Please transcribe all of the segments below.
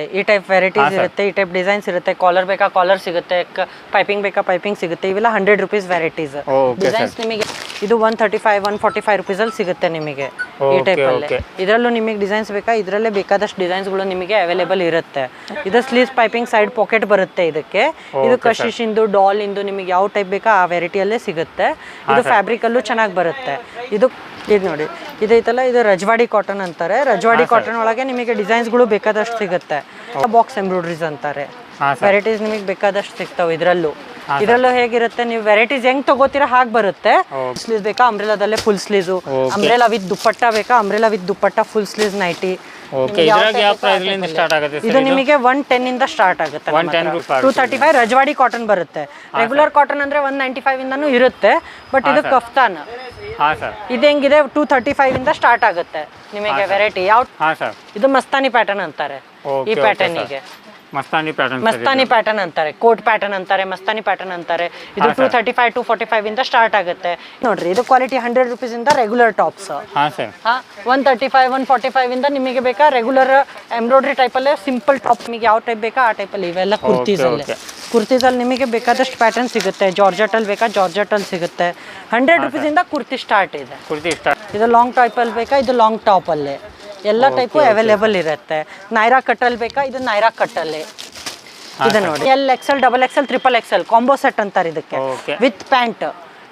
ಈ type varieties ಇರುತ್ತೆ ಈ ಟೈಪ್ ಡಿಸೈನ್ಸ್ ಇರುತ್ತೆ ಕಾಲರ್ ಬೇಕಾ ಕಾಲರ್ ಸಿಗುತ್ತೆ ಪೈಪಿಂಗ್ ಬೇಕಾ ಪೈಪಿಂಗ್ ಸಿಗುತ್ತೆ ಇವೆಲ್ಲ ಹಂಡ್ರೆಡ್ ರುಪೀಸ್ ವೆರೈಟೀಸ್ ಡಿಸೈನ್ಸ್ ನಿಮಗೆ ಇದು one thirty five one forty five rupees ಅಲ್ಲಿ ಸಿಗುತ್ತೆ ನಿಮಗೆ ಈ ಟೈಪ್ ಅಲ್ಲಿ. ಇದರಲ್ಲೂ ನಿಮಗೆ ಡಿಸೈನ್ಸ್ ಬೇಕಾ ಇದರಲ್ಲೇ ಬೇಕಾದಷ್ಟು ಡಿಸೈನ್ಸ್ಗಳು ನಿಮಗೆ ಅವೈಲೇಬಲ್ ಇರುತ್ತೆ. ಇದು ಸ್ಲೀವ್ಸ್ ಪೈಪಿಂಗ್ ಸೈಡ್ ಪಾಕೆಟ್ ಬರುತ್ತೆ ಇದಕ್ಕೆ. ಇದು ಕಶಿಶ್ ಇಂದು ಡಾಲ್ ಇಂದು ನಿಮಗೆ ಯಾವ ಟೈಪ್ ಬೇಕಾ ಆ ವೆರೈಟಿಯಲ್ಲೇ ಸಿಗುತ್ತೆ. ಇದು ಫ್ಯಾಬ್ರಿಕ್ ಅಲ್ಲೂ ಚೆನ್ನಾಗಿ ಬರುತ್ತೆ. ಇದು ಇದು ನೋಡಿ. ಇದೈತಲ್ಲ ಇದು ರಜವಾಡಿ ಕಾಟನ್ ಅಂತಾರೆ. ರಜವಾಡಿ ಕಾಟನ್ ಒಳಗೆ ನಿಮಗೆ ಡಿಸೈನ್ಸ್ಗಳು ಬೇಕಾದಷ್ಟು ಸಿಗುತ್ತೆ. ಬಾಕ್ಸ್ ಎಂಬ್ರಾಯ್ಡ್ರೀಸ್ ಅಂತಾರೆ. ವೆರೈಟೀಸ್ ನಿಮಗೆ ಬೇಕಾದಷ್ಟು ಸಿಗ್ತಾವೆ ಇದರಲ್ಲೂ. ಇದರಲ್ಲೂ ಹೇಗಿರುತ್ತೆ ನೀವು ವೆರೈಟೀಸ್ ಹೆಂಗ್ ತಗೋತೀರಾ ಹಾಗೆ ಬರುತ್ತೆ. ಸ್ಲೀವ್ಸ್ ಬೇಕಾ ಅಂಬ್ರೆಲಾದಲ್ಲೇ full sleeves umbrella with dupatta ಬೇಕಾ umbrella with dupatta full sleeves nighty okay ಇದ್ರಾಗ ಯಾವ ಪ್ರೈಸ್ಲಿಂದ ಸ್ಟಾರ್ಟ್ ಆಗುತ್ತೆ ಇದು ನಿಮಗೆ ಒನ್ ಟೆನ್ ಇಂದ ಸ್ಟಾರ್ಟ್ ಆಗುತ್ತೆ 110 ರು start two thirty five Rajwadi cotton ಬರುತ್ತೆ. ರೆಗ್ಯುಲರ್ ಕಾಟನ್ ಅಂದ್ರೆ ಒನ್ ನೈಂಟಿ ಫೈವ್ ಇಂದನೂ ಇರುತ್ತೆ ಬಟ್ ಇದು ಕಫ್ತಾನ್. ಹಾಂ ಸರ್. ಇದು ಹೆಂಗಿದೆ? ಟೂ ತರ್ಟಿ ಫೈವ್ ಇಂದ ಸ್ಟಾರ್ಟ್ ಆಗುತ್ತೆ ನಿಮಗೆ ವೆರೈಟಿ ಯಾವ ಹಾಂ ಸರ್. ಇದು ಮಸ್ತಾನಿ ಪ್ಯಾಟರ್ನ್ ಅಂತಾರೆ ಈ ಪ್ಯಾಟರ್ನ್ ಪ್ಯಾಟರ್ನಿಗೆ ಮಸ್ತಾನಿ ಪ್ಯಾಟರ್ನ್ ಮಸ್ತಾನಿ ಪ್ಯಾಟರ್ನ್ ಅಂತಾರೆ ಕೋಟ್ ಪ್ಯಾಟರ್ನ್ ಅಂತಾರೆ ಮಸ್ತಾನಿ ಪ್ಯಾಟರ್ನ್ ಅಂತಾರೆ. ಇದು two thirty five to forty five ಇಂದ ಸ್ಟಾರ್ಟ್ ಆಗುತ್ತೆ. ನೋಡ್ರಿ ಇದು ಕ್ವಾಲಿಟಿ ಹಂಡ್ರೆಡ್ ರುಪೀಸ್ ಇಂದ regular tops one thirty five one forty five ಇಂದ ನಿಮಗೆ ಬೇಕಾ ರೆಗ್ಯುಲರ್ ಎಂಬ್ರಾಯ್ಡ್ರಿ ಟೈಪಲ್ಲೇ ಸಿಂಪಲ್ ಟಾಪ್ ನಿಮಗೆ ಯಾವ ಟೈಪ್ ಬೇಕಾ ಆ ಟೈಪ್ ಅಲ್ಲಿ ಇವೆಲ್ಲ ಕುರ್ತೀಸ್ ಅಲ್ಲಿ. ಕುರ್ತೀಸ್ ಅಲ್ಲಿ ನಿಮಗೆ ಬೇಕಾದಷ್ಟು ಪ್ಯಾಟರ್ನ್ ಸಿಗುತ್ತೆ. ಜಾರ್ಜೆಟ್ ಅಲ್ಲಿ ಬೇಕಾ ಜಾರ್ಜೆಟ್ ಅಲ್ಲಿ ಸಿಗುತ್ತೆ. ಹಂಡ್ರೆಡ್ ರುಪೀಸ್ ಇಂದ ಕುರ್ತಿ ಸ್ಟಾರ್ಟ್ ಇದೆ. ಕುರ್ತಿ ಸ್ಟಾರ್ಟ್ ಇದು ಲಾಂಗ್ ಟೈಪ್ ಅಲ್ಲಿ ಬೇಕಾ ಇದು ಲಾಂಗ್ ಟಾಪ್ ಅಲ್ಲೇ. ಎಲ್ಲ ಟೈಪು ಅವೈಲೇಬಲ್ ಇರುತ್ತೆ. ನೈರಾ ಕಟ್ಟಲ್ಲಿ ಬೇಕಾ? ಇದು ನೈರಾ ಕಟ್ಟಲ್ಲಿ ಇದು ನೋಡಿ. L XL double XL triple XL combo set ಅಂತಾರೆ ಇದಕ್ಕೆ. ವಿತ್ ಪ್ಯಾಂಟ್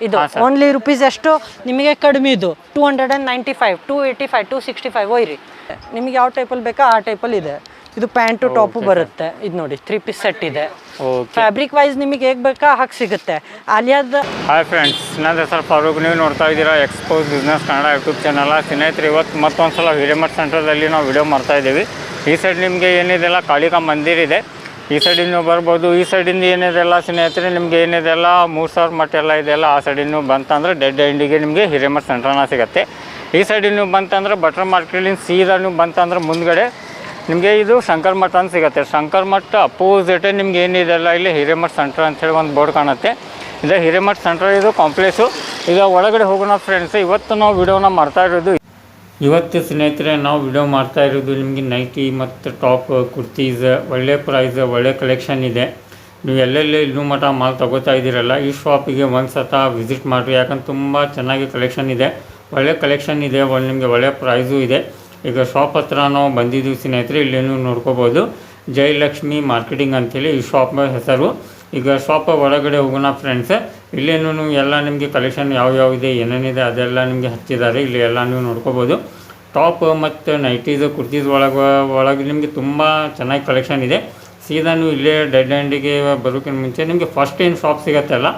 ಇದು ಓನ್ಲಿ ರುಪೀಸ್ ಎಷ್ಟು? ನಿಮಗೆ ಕಡಿಮೆ ಇದು. Two hundred and ninety five two eighty five two sixty five ಒಯ್ರಿ ನಿಮಗೆ ಯಾವ ಟೈಪಲ್ಲಿ ಬೇಕಾ? ಆ ಟೈಪಲ್ಲಿ ಇದೆ. ಇದು ಪ್ಯಾಂಟು ಟಾಪು ಬರುತ್ತೆ. ಇದು ನೋಡಿ ತ್ರೀ ಪೀಸ್ ಸೆಟ್ ಇದೆ. ಫ್ಯಾಬ್ರಿಕ್ ವೈಸ್ ನಿಮಗೆ ಹೇಗೆ ಬೇಕಾ ಹಾಗೆ ಸಿಗುತ್ತೆ. ಅಲಿಯಾದ ಹಾಯ್ ಫ್ರೆಂಡ್ಸ್ ನನ್ನ ಹೆಸರು ಫಾರೂಕ್ ನೀವು ನೋಡ್ತಾ ಇದ್ದೀರಾ expose business Kannada YouTube channel ಸ್ನೇಹಿತರೆ ಇವತ್ತು ಮತ್ತೊಂದು ಸಲ ಹಿರೇಮಠ ಸೆಂಟರ್ದಲ್ಲಿ ನಾವು ವಿಡಿಯೋ ಮಾಡ್ತಾ ಇದ್ದೀವಿ. ಈ ಸೈಡ್ ನಿಮಗೆ ಏನಿದೆಲ್ಲ ಕಾಳಿಕಾ ಮಂದಿರ್ ಇದೆ. ಈ ಸೈಡಿಂದ ನೀವು ಬರ್ಬೋದು. ಈ ಸೈಡಿಂದ ಏನಿದೆಲ್ಲ ಸ್ನೇಹಿತರೆ ನಿಮ್ಗೆ ಏನಿದೆಲ್ಲ ಮೂರು ಸಾವಿರ ಮಟ್ಟ ಎಲ್ಲ ಇದೆಲ್ಲ ಆ ಸೈಡಿಂದ ಬಂತಂದ್ರೆ ಡೆಡ್ ಎಂಡಿಗೆ ನಿಮಗೆ ಹಿರೇಮರ್ ಸೆಂಟ್ರನ ಸಿಗುತ್ತೆ. ಈ ಸೈಡಿಂದ ನೀವು ಬಂತಂದ್ರೆ ಬಟರ್ ಮಾರ್ಕೆಟಿಂದ ಸೀದಾ ನೀವು ಬಂತಂದ್ರೆ ಮುಂದ್ಗಡೆ ನಿಮಗೆ ಇದು ಶಂಕರ್ ಮಠ ಅಂತ ಸಿಗುತ್ತೆ. ಶಂಕರ್ ಮಠ ಅಪೋಸಿಟೇ ನಿಮ್ಗೆ ಏನಿದೆಲ್ಲ ಇಲ್ಲಿ ಹಿರೇಮಠ ಸೆಂಟರ್ ಅಂತೇಳಿ ಒಂದು ಬೋರ್ಡ್ ಕಾಣುತ್ತೆ. ಇದು ಹಿರೇಮಠ ಸೆಂಟರ್ ಇದು ಕಾಂಪ್ಲೆಕ್ಸು ಈಗ ಒಳಗಡೆ ಹೋಗೋಣ ಫ್ರೆಂಡ್ಸ್ ಇವತ್ತು ನಾವು ವಿಡಿಯೋನ ಮಾಡ್ತಾ ಇರೋದು ಇವತ್ತು ಸ್ನೇಹಿತರೆ, ನಾವು ವಿಡಿಯೋ ಮಾಡ್ತಾ ಇರೋದು ನಿಮಗೆ ನೈಟಿ ಮತ್ತು ಟಾಪ್ ಕುರ್ತೀಸ್ ಒಳ್ಳೆ ಪ್ರೈಸ್ ಒಳ್ಳೆ ಕಲೆಕ್ಷನ್ ಇದೆ. ನೀವು ಎಲ್ಲೆಲ್ಲಿ ಇನ್ನೂ ಮಠ ಮಾಲ್ ತಗೋತಾ ಇದ್ದೀರಲ್ಲ, ಈ ಶಾಪಿಗೆ ಒಂದು ಸತ ವಿಸಿಟ್ ಮಾಡಿರಿ. ಯಾಕಂದ್ರೆ ತುಂಬ ಚೆನ್ನಾಗಿ ಕಲೆಕ್ಷನ್ ಇದೆ. ಒಳ್ಳೆ ಕಲೆಕ್ಷನ್ ಇದೆ, ಒಳ್ಳೆ ನಿಮಗೆ ಒಳ್ಳೆ ಪ್ರೈಸು ಇದೆ. ಈಗ ಶಾಪ್ ಹತ್ರ ನಾವು ಬಂದಿದ್ದೀವಿ ಸ್ನೇಹಿತರೆ ಇಲ್ಲಿ ನೀವು ನೋಡ್ಕೋಬೋದು. ಜಯಲಕ್ಷ್ಮಿ ಮಾರ್ಕೆಟಿಂಗ್ ಅಂತೇಳಿ ಈ ಶಾಪ್ ಹೆಸರು. ಈಗ ಶಾಪ್ ಒಳಗಡೆ ಹೋಗೋಣ ಫ್ರೆಂಡ್ಸ್ ಇಲ್ಲೇನು ಎಲ್ಲ ನಿಮಗೆ ಕಲೆಕ್ಷನ್ ಯಾವ್ಯಾವ ಇದೆ, ಏನೇನಿದೆ ಅದೆಲ್ಲ ನಿಮಗೆ ಹಚ್ಚಿದ್ದಾರೆ. ಇಲ್ಲಿ ಎಲ್ಲ ನೀವು ನೋಡ್ಕೋಬೋದು. ಟಾಪ್ ಮತ್ತು ನೈಟೀಸ್ ಕುರ್ತೀಸ್ ಒಳಗೆ ಒಳಗೆ ನಿಮಗೆ ತುಂಬ ಚೆನ್ನಾಗಿ ಕಲೆಕ್ಷನ್ ಇದೆ. ಸೀದಾ ನೀವು ಇಲ್ಲೇ ಡೆಡ್ ಹ್ಯಾಂಡಿಗೆ ಬರೋಕ್ಕಿಂತ ಮುಂಚೆ ನಿಮಗೆ ಫಸ್ಟ್ ಏನು ಶಾಪ್ ಸಿಗತ್ತಲ್ಲ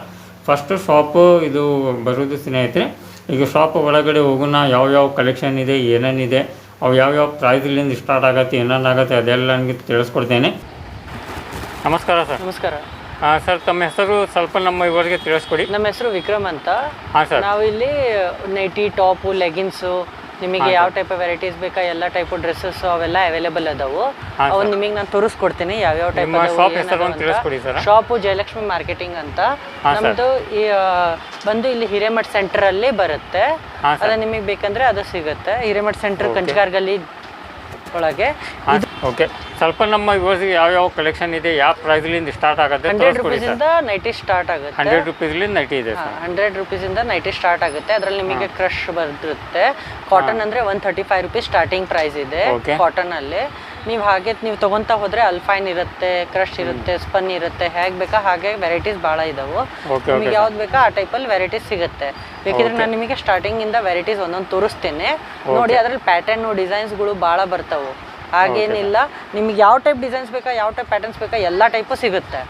ಫಸ್ಟ್ ಶಾಪು ಇದು ಬರೋದು ಸ್ನೇಹಿತರೆ. ಈಗ ಶಾಪ್ ಒಳಗಡೆ ಹೋಗೋಣ ಯಾವ್ಯಾವ ಕಲೆಕ್ಷನ್ ಇದೆ, ಏನೇನಿದೆ ಅವು ಯಾವ್ಯಾವ ಪ್ರಾಯದಲ್ಲಿಂದ ಸ್ಟಾರ್ಟ್ ಆಗತ್ತೆ ಏನೇನಾಗತ್ತೆ ಅದೆಲ್ಲ ನನಗೆ ತಿಳಿಸ್ಕೊಡ್ತೇನೆ. ನಮಸ್ಕಾರ ಸರ್. ನಮಸ್ಕಾರ. ಹಾಂ ಸರ್ ತಮ್ಮ ಹೆಸರು ಸ್ವಲ್ಪ ನಮ್ಮ ಇವರಿಗೆ ತಿಳಿಸ್ಕೊಡಿ. ನಮ್ಮ ಹೆಸರು ವಿಕ್ರಮ್ ಅಂತ. ಹಾಂ ಸರ್. ನಾವು ಇಲ್ಲಿ ನೈಟಿ ಟಾಪು ಲೆಗಿನ್ಸು ನಿಮಗೆ ಯಾವ ಟೈಪ್ ವೆರೈಟೀಸ್ ಬೇಕಾ ಎಲ್ಲ ಟೈಪ್ ಡ್ರೆಸ್ಸಸ್ ಅವೆಲ್ಲ ಅವೈಲೇಬಲ್ ಅದಾವು. ಅವು ನಿಮಗೆ ನಾನು ತೋರಿಸ್ಕೊಡ್ತೀನಿ ಯಾವ್ಯಾವ ಟೈಪ್ ಶಾಪ್ ಜಯಲಕ್ಷ್ಮಿ ಮಾರ್ಕೆಟಿಂಗ್ ಅಂತ. ನಮ್ದು ಈ ಬಂದು ಇಲ್ಲಿ ಹಿರೇಮಠ್ ಸೆಂಟರ್ ಅಲ್ಲಿ ಬರುತ್ತೆ. ಅದ. ನಿಮಗೆ ಬೇಕಂದ್ರೆ ಅದು ಸಿಗುತ್ತೆ. ಹಿರೇಮಠ್ ಸೆಂಟರ್ ಕಂಚಗಾರ್ ಗಲ್ಲಿ ಒಳಗೆ ಓಕೆ ಸ್ವಲ್ಪ ನಮ್ಮ ಯಾವ ಯಾವ ಕಲೆಕ್ಷನ್ ಇದೆ ಯಾವ ಪ್ರೈಸ್ಲಿಂದ ಸ್ಟಾರ್ಟ್ ಆಗುತ್ತೆ ಹಂಡ್ರೆಡ್ ರುಪೀಸಿಂದ ನೈಟಿ ಸ್ಟಾರ್ಟ್ ಆಗುತ್ತೆ. ಹಂಡ್ರೆಡ್ ರುಪೀಸ್ಲಿಂದ ನೈಟಿ ಇದೆ ಹಂಡ್ರೆಡ್ ರುಪೀಸ್ ಇಂದ ನೈಟಿ ಸ್ಟಾರ್ಟ್ ಆಗುತ್ತೆ. ಅದ್ರಲ್ಲಿ ನಿಮಗೆ ಕ್ರಶ್ ಬರ್ತಿರುತ್ತೆ ಕಾಟನ್ ಅಂದ್ರೆ one thirty five rupees starting price ಇದೆ Okay. ಅಲ್ಲಿ ನೀವು ಹಾಗೆ ನೀವು ತಗೊಂತ ಹೋದ್ರೆ ಅಲ್ಫೈನ್ ಇರುತ್ತೆ ಕ್ರಶ್ ಇರುತ್ತೆ ಸ್ಪನ್ ಇರುತ್ತೆ ಹೇಗೆ ಬೇಕಾ ಹಾಗೆ ವೆರೈಟೀಸ್ ಭಾಳ ಇದಾವೆ. ನಿಮಗೆ ಯಾವ್ದು ಬೇಕಾ ಆ ಟೈಪಲ್ಲಿ ವೆರೈಟೀಸ್ ಸಿಗುತ್ತೆ. ಬೇಕಿದ್ರೆ ನಾನು ನಿಮಗೆ ಸ್ಟಾರ್ಟಿಂಗ್ ಇಂದ ವೆರೈಟೀಸ್ ಒಂದೊಂದು ತೋರಿಸ್ತೇನೆ. ನೋಡಿ ಅದ್ರಲ್ಲಿ ಪ್ಯಾಟರ್ನ್ ಡಿಸೈನ್ಸ್ಗಳು ಭಾಳ ಬರ್ತಾವು. ಹಾಗೇನಿಲ್ಲ ನಿಮ್ಗೆ ಯಾವ ಟೈಪ್ ಡಿಸೈನ್ಸ್ ಬೇಕಾ ಯಾವ ಟೈಪ್ ಪ್ಯಾಟರ್ನ್ಸ್ ಬೇಕಾ ಎಲ್ಲ ಟೈಪು ಸಿಗುತ್ತೆ.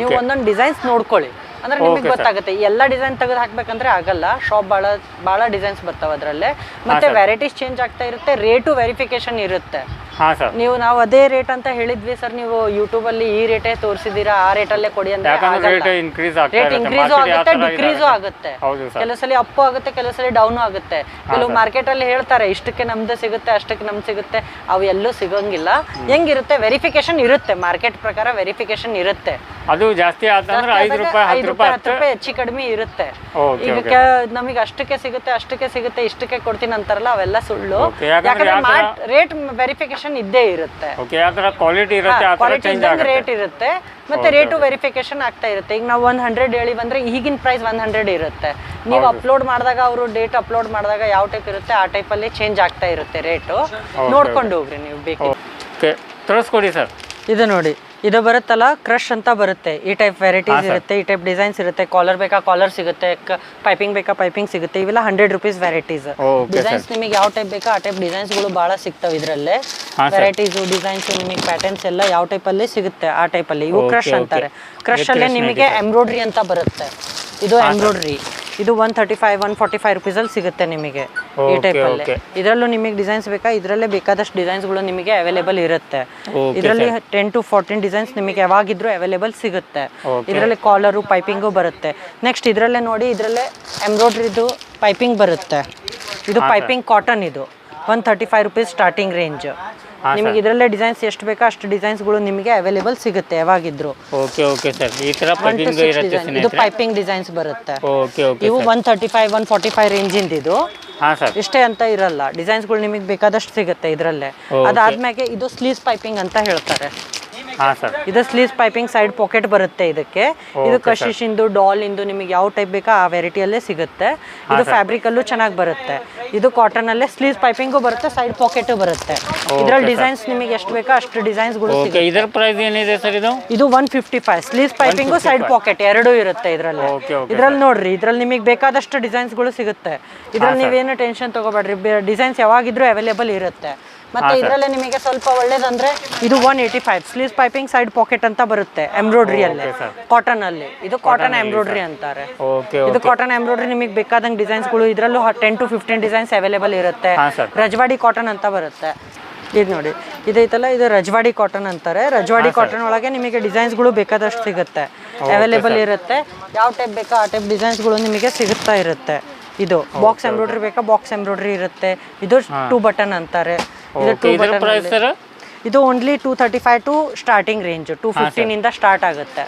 ನೀವು ಒಂದೊಂದು ಡಿಸೈನ್ಸ್ ನೋಡ್ಕೊಳ್ಳಿ. ಅಂದ್ರೆ ನಿಮಗೆ ಗೊತ್ತಾಗುತ್ತೆ ಎಲ್ಲ ಡಿಸೈನ್ ತೆಗೆದು ಹಾಕ್ಬೇಕಂದ್ರೆ ಆಗಲ್ಲ. ಶಾಪ್ ಭಾಳ ಭಾಳ ಡಿಸೈನ್ಸ್ ಬರ್ತಾವೆ ಅದರಲ್ಲೇ. ಮತ್ತೆ ವೆರೈಟೀಸ್ ಚೇಂಜ್ ಆಗ್ತಾ ಇರುತ್ತೆ ರೇಟು ವೆರಿಫಿಕೇಶನ್ ಇರುತ್ತೆ. ಹಾಂ ಸರ್. ನೀವು ನಾವು ಅದೇ ರೇಟ್ ಅಂತ ಹೇಳಿದ್ವಿ ಸರ್ ನೀವು ಯೂಟ್ಯೂಬ್ ಅಲ್ಲಿ ಈ ರೇಟೇ ತೋರಿಸಿದೀರಾ ಆ ರೇಟಲ್ಲೇ ಕೊಡಿ ಅಂತ ರೇಟ್ ಇನ್ಕ್ರೀಸ್ ರೇಟ್ ಆಗುತ್ತೆ ಡಿಕ್ರೀಸು ಆಗುತ್ತೆ. ಕೆಲವು ಸಲ ಅಪ್ಪು ಆಗುತ್ತೆ ಕೆಲವು ಸಲ ಡೌನು ಆಗುತ್ತೆ. ಕೆಲವು ಮಾರ್ಕೆಟ್ ಅಲ್ಲಿ ಹೇಳ್ತಾರೆ ಇಷ್ಟಕ್ಕೆ ನಮ್ದು ಸಿಗುತ್ತೆ ಅಷ್ಟಕ್ಕೆ ನಮ್ದು ಸಿಗುತ್ತೆ. ಅವು ಎಲ್ಲೂ ಸಿಗೋಂಗಿಲ್ಲ. ಹೆಂಗಿರುತ್ತೆ? ವೆರಿಫಿಕೇಶನ್ ಇರುತ್ತೆ. ಮಾರ್ಕೆಟ್ ಪ್ರಕಾರ ವೆರಿಫಿಕೇಶನ್ ಇರುತ್ತೆ. ಅದು ಜಾಸ್ತಿ ಆತಂದ್ರೆ ಐದು ರೂಪಾಯಿ ಹತ್ತು ಐದು ರೂಪಾಯಿ ಹತ್ತು ರೂಪಾಯಿ ಹೆಚ್ಚು ಕಡಿಮೆ ಇರುತ್ತೆ. ಈಗ ನಮಗೆ ಅಷ್ಟಕ್ಕೆ ಸಿಗುತ್ತೆ ಅಷ್ಟಕ್ಕೆ ಸಿಗುತ್ತೆ ಇಷ್ಟಕ್ಕೆ ಕೊಡ್ತೀನಿ ಅಂತಾರಲ್ಲ ಅವೆಲ್ಲ ಸುಳ್ಳು. ಯಾಕಂದ್ರೆ ರೇಟ್ ವೆರಿಫಿಕೇಶನ್ ಇದ್ದೇ ಇರುತ್ತೆ. ಕ್ವಾಲಿಟಿ ಇರುತ್ತೆ ರೇಟ್ ಇರುತ್ತೆ. ಮತ್ತೆ ರೇಟು ವೆರಿಫಿಕೇಶನ್ ಆಗ್ತಾ ಇರುತ್ತೆ. ಈಗ ನಾವು ಒನ್ ಹಂಡ್ರೆಡ್ ಹೇಳಿ ಬಂದ್ರೆ ಈಗಿನ ಪ್ರೈಸ್ ಒನ್ ಹಂಡ್ರೆಡ್ ಇರುತ್ತೆ. ನೀವು ಅಪ್ಲೋಡ್ ಮಾಡಿದಾಗ ಅವರು ಡೇಟ್ ಅಪ್ಲೋಡ್ ಮಾಡಿದಾಗ ಯಾವ ಟೈಪ್ ಇರುತ್ತೆ ಆ ಟೈಪ್ ಅಲ್ಲಿ ಚೇಂಜ್ ಆಗ್ತಾ ಇರುತ್ತೆ ರೇಟು. ನೋಡ್ಕೊಂಡು ಹೋಗ್ರಿ ನೀವು ಬೇಕು ಓಕೆ ತೋರಿಸ್ಕೊಡಿ ಸರ್. ಇದು ನೋಡಿ. ಇದು ಬರುತ್ತಲ್ಲ ಕ್ರಶ್ ಅಂತ ಬರುತ್ತೆ. ಈ ಟೈಪ್ ವೆರೈಟೀಸ್ ಇರುತ್ತೆ ಈ ಟೈಪ್ ಡಿಸೈನ್ಸ್ ಇರುತ್ತೆ. ಕಾಲರ್ ಬೇಕಾ ಕಾಲರ್ ಸಿಗುತ್ತೆ. ಪೈಪಿಂಗ್ ಬೇಕಾ ಪೈಪಿಂಗ್ ಸಿಗುತ್ತೆ. ಇವೆಲ್ಲ ಹಂಡ್ರೆಡ್ ರುಪೀಸ್ ವೆರೈಟೀಸ್ ಡಿಸೈನ್ಸ್ ನಿಮಗೆ ಯಾವ ಟೈಪ್ ಬೇಕಾ ಆ ಟೈಪ್ ಡಿಸೈನ್ಸ್ಗಳು ಬಹಳ ಸಿಗ್ತವೆ ಇದರಲ್ಲೇ. ವೆರೈಟೀಸ್. ಡಿಸೈನ್ಸ್ ನಿಮಗೆ ಪ್ಯಾಟರ್ನ್ಸ್ ಎಲ್ಲ ಯಾವ ಟೈಪ್ ಅಲ್ಲಿ ಸಿಗುತ್ತೆ ಆ ಟೈಪಲ್ಲಿ ಇವು ಕ್ರಶ್ ಅಂತಾರೆ. ಕ್ರಶ್ ಅಲ್ಲೇ ನಿಮಗೆ ಎಂಬ್ರಾಯ್ಡ್ರಿ ಅಂತ ಬರುತ್ತೆ. ಇದು ಎಂಬ್ರಾಯ್ಡ್ರಿ ಇದು one thirty five one forty five ರುಪೀಸಲ್ಲಿ ಸಿಗುತ್ತೆ ನಿಮಗೆ ಈ ಟೈಪ್ ಅಲ್ಲಿ. ಇದರಲ್ಲೂ ನಿಮಗೆ ಡಿಸೈನ್ಸ್ ಬೇಕಾ? ಇದರಲ್ಲೇ ಬೇಕಾದಷ್ಟು ಡಿಸೈನ್ಸ್ಗಳು ನಿಮಗೆ ಅವೈಲೇಬಲ್ ಇರುತ್ತೆ. ಇದರಲ್ಲಿ ಟೆನ್ ಟು ಫೋರ್ಟೀನ್ ಡಿಸೈನ್ಸ್ ನಿಮಗೆ ಯಾವಾಗಿದ್ರೂ ಅವೈಲೇಬಲ್ ಸಿಗುತ್ತೆ. ಇದರಲ್ಲಿ ಕಾಲರು ಪೈಪಿಂಗು ಬರುತ್ತೆ. ನೆಕ್ಸ್ಟ್ ಇದರಲ್ಲೇ ನೋಡಿ ಇದರಲ್ಲೇ ಎಂಬ್ರಾಯ್ಡ್ರಿದು ಪೈಪಿಂಗ್ ಬರುತ್ತೆ. ಇದು ಪೈಪಿಂಗ್ ಕಾಟನ್ ಇದು. One thirty five rupees starting range ನಿಮಗೆ ಇದರಲ್ಲೇ ಡಿಸೈನ್ಸ್ ಎಷ್ಟು ಬೇಕೋ ಅಷ್ಟು ಡಿಸೈನ್ಸ್ಗಳು ನಿಮಗೆ ಅವೈಲೇಬಲ್ ಸಿಗುತ್ತೆ ಯಾವಾಗಿದ್ರು. Okay okay sir. ಈ ತರ ಪೈಪಿಂಗ್ ಇರುತ್ತೆ ಇದು ಪೈಪಿಂಗ್ ಡಿಸೈನ್ಸ್ ಬರುತ್ತೆ. ಓಕೆ ಓಕೆ ಇವು one thirty five one forty five ರೇಂಜಿಂದ ಇದು. ಹಾಂ ಸರ್. ಇಷ್ಟೇ ಅಂತ ಇರಲ್ಲ. ಡಿಸೈನ್ಸ್ಗಳು ನಿಮಗೆ ಬೇಕಾದಷ್ಟು ಸಿಗುತ್ತೆ ಇದರಲ್ಲೇ. ಅದಾದ್ಮೇಲೆ ಇದು ಸ್ಲೀವ್ಸ್ ಪೈಪಿಂಗ್ ಅಂತ ಹೇಳ್ತಾರೆ. ಹಾಂ ಸರ್ ಇದು ಸ್ಲೀವ್ಸ್ ಪೈಪಿಂಗ್ ಸೈಡ್ ಪಾಕೆಟ್ ಬರುತ್ತೆ ಇದಕ್ಕೆ. ಇದು ಕಶಿಶ್ ಇಂದು ಡಾಲ್ ಇಂದು ನಿಮಗೆ ಯಾವ ಟೈಪ್ ಬೇಕಾ ಆ ವೆರೈಟಿಯಲ್ಲೇ ಸಿಗುತ್ತೆ. ಇದು ಫ್ಯಾಬ್ರಿಕ್ ಅಲ್ಲೂ ಚೆನ್ನಾಗಿ ಬರುತ್ತೆ. ಇದು ಕಾಟನ್ ಅಲ್ಲೇ ಸ್ಲೀವ್ಸ್ ಪೈಪಿಂಗು ಬರುತ್ತೆ ಸೈಡ್ ಪಾಕೆಟ್ ಬರುತ್ತೆ. ಇದ್ರಲ್ಲಿ ಡಿಸೈನ್ಸ್ ನಿಮಗೆ ಎಷ್ಟು ಬೇಕೋ ಅಷ್ಟು ಡಿಸೈನ್ಸ್ಗಳು ಓಕೆ ಸಿಗುತ್ತೆ. ಇದರ ಪ್ರೈಸ್ ಏನಿದೆ ಸರ್ ಇದು? ಇದು one fifty five sleeves piping side pocket ಎರಡೂ ಇರುತ್ತೆ ಇದರಲ್ಲಿ. Okay, okay, ಇದ್ರಲ್ಲಿ ನೋಡ್ರಿ ಇದ್ರಲ್ಲಿ ನಿಮಗೆ ಬೇಕಾದಷ್ಟು ಡಿಸೈನ್ಸ್ಗಳು ಸಿಗುತ್ತೆ. ಇದ್ರಲ್ಲಿ ನೀವೇನು ಟೆನ್ಷನ್ ತಗೋಬೇಡ್ರಿ ಡಿಸೈನ್ಸ್ ಯಾವಾಗಿದ್ರೂ ಅವೈಲೇಬಲ್ ಇರುತ್ತೆ. ಮತ್ತೆ ಇದರಲ್ಲೇ ನಿಮಗೆ ಸ್ವಲ್ಪ ಒಳ್ಳೇದಂದ್ರೆ ಇದು one eighty five sleeve piping side pocket ಅಂತ ಬರುತ್ತೆ ಎಂಬ್ರಾಯ್ಡ್ರಿ ಅಲ್ಲೇ. ಕಾಟನ್ ಅಲ್ಲಿ. ಇದು ಕಾಟನ್ ಎಂಬ್ರಾಯ್ಡ್ರಿ ಅಂತಾರೆ. ಇದು ಕಾಟನ್ ಎಂಬ್ರಾಯ್ಡ್ರಿ ನಿಮಗೆ ಬೇಕಾದಂಗೆ ಡಿಸೈನ್ಸ್ಗಳು ಇದರಲ್ಲೂ ten to fifteen designs available ಇರುತ್ತೆ. ರಜವಾಡಿ ಕಾಟನ್ ಅಂತ ಬರುತ್ತೆ. ಇದು ನೋಡಿ. ಇದೈತಲ್ಲ ಇದು ರಜವಾಡಿ ಕಾಟನ್ ಅಂತಾರೆ. ರಜವಾಡಿ ಕಾಟನ್ ಒಳಗೆ ನಿಮಗೆ ಡಿಸೈನ್ಸ್ಗಳು ಬೇಕಾದಷ್ಟು ಸಿಗುತ್ತೆ. ಅವೈಲೇಬಲ್ ಇರುತ್ತೆ. ಯಾವ ಟೈಪ್ ಬೇಕಾ ಆ ಟೈಪ್ ಡಿಸೈನ್ಸ್ಗಳು ನಿಮಗೆ ಸಿಗುತ್ತಾ ಇರುತ್ತೆ. ಇದು ಬಾಕ್ಸ್ ಎಂಬ್ರಾಯ್ಡ್ರಿ ಬೇಕಾ? ಬಾಕ್ಸ್ ಎಂಬ್ರಾಯ್ಡ್ರಿ ಇರುತ್ತೆ. ಇದು ಟೂ ಬಟನ್ ಅಂತಾರೆ. ಇದು ಓಕೆ ಟೂ ಇದರ ಪ್ರೈಸ್ ಸರ್ ಇದು only two thirty five to starting range two fifteen ಇಂದ ಸ್ಟಾರ್ಟ್ ಆಗುತ್ತೆ.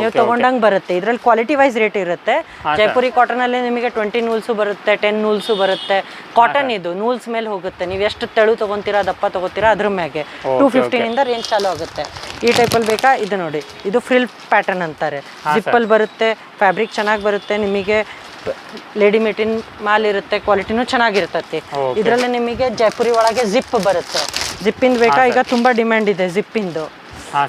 ನೀವು ತಗೊಂಡಂಗೆ ಬರುತ್ತೆ. ಇದರಲ್ಲಿ ಕ್ವಾಲಿಟಿ ವೈಸ್ ರೇಟ್ ಇರುತ್ತೆ. ಜೈಪುರಿ ಕಾಟನ್ ಅಲ್ಲಿ ನಿಮಗೆ ಟ್ವೆಂಟಿ ನೂಲ್ಸು ಬರುತ್ತೆ ಟೆನ್ ನೂಲ್ಸು ಬರುತ್ತೆ. ಕಾಟನ್ ಇದು ನೂಲ್ಸ್ ಮೇಲೆ ಹೋಗುತ್ತೆ. ನೀವು ಎಷ್ಟು ತೆಳು ತಗೊಂತೀರಾ ದಪ್ಪ ತಗೋತೀರಾ ಅದ್ರ ಮ್ಯಾಗೆ. ಟೂ ಫಿಫ್ಟೀನ್ ಇಂದ ರೇಂಜ್ ಚಾಲು ಆಗುತ್ತೆ. ಈ ಟೈಪಲ್ಲಿ ಬೇಕಾ ಇದು ನೋಡಿ. ಇದು ಫ್ರಿಲ್ ಪ್ಯಾಟರ್ನ್ ಅಂತಾರೆ. ಜಿಪ್ಪಲ್ಲಿ ಬರುತ್ತೆ ಫ್ಯಾಬ್ರಿಕ್ ಚೆನ್ನಾಗಿ ಬರುತ್ತೆ ನಿಮಗೆ ಲೇಡಿ ಮೇಟಿನ್ ಮಾಲ್ ಇರುತ್ತೆ ಕ್ವಾಲಿಟಿನೂ ಚೆನ್ನಾಗಿರ್ತೈತಿ. ಇದರಲ್ಲಿ ನಿಮಗೆ ಜೈಪುರಿ ಒಳಗೆ ಜಿಪ್ ಬರುತ್ತೆ. ಜಿಪ್ಪಿಂದ ಬೇಕಾ? ಈಗ ತುಂಬಾ ಡಿಮ್ಯಾಂಡ್ ಇದೆ ಜಿಪ್ಪಿಂದು.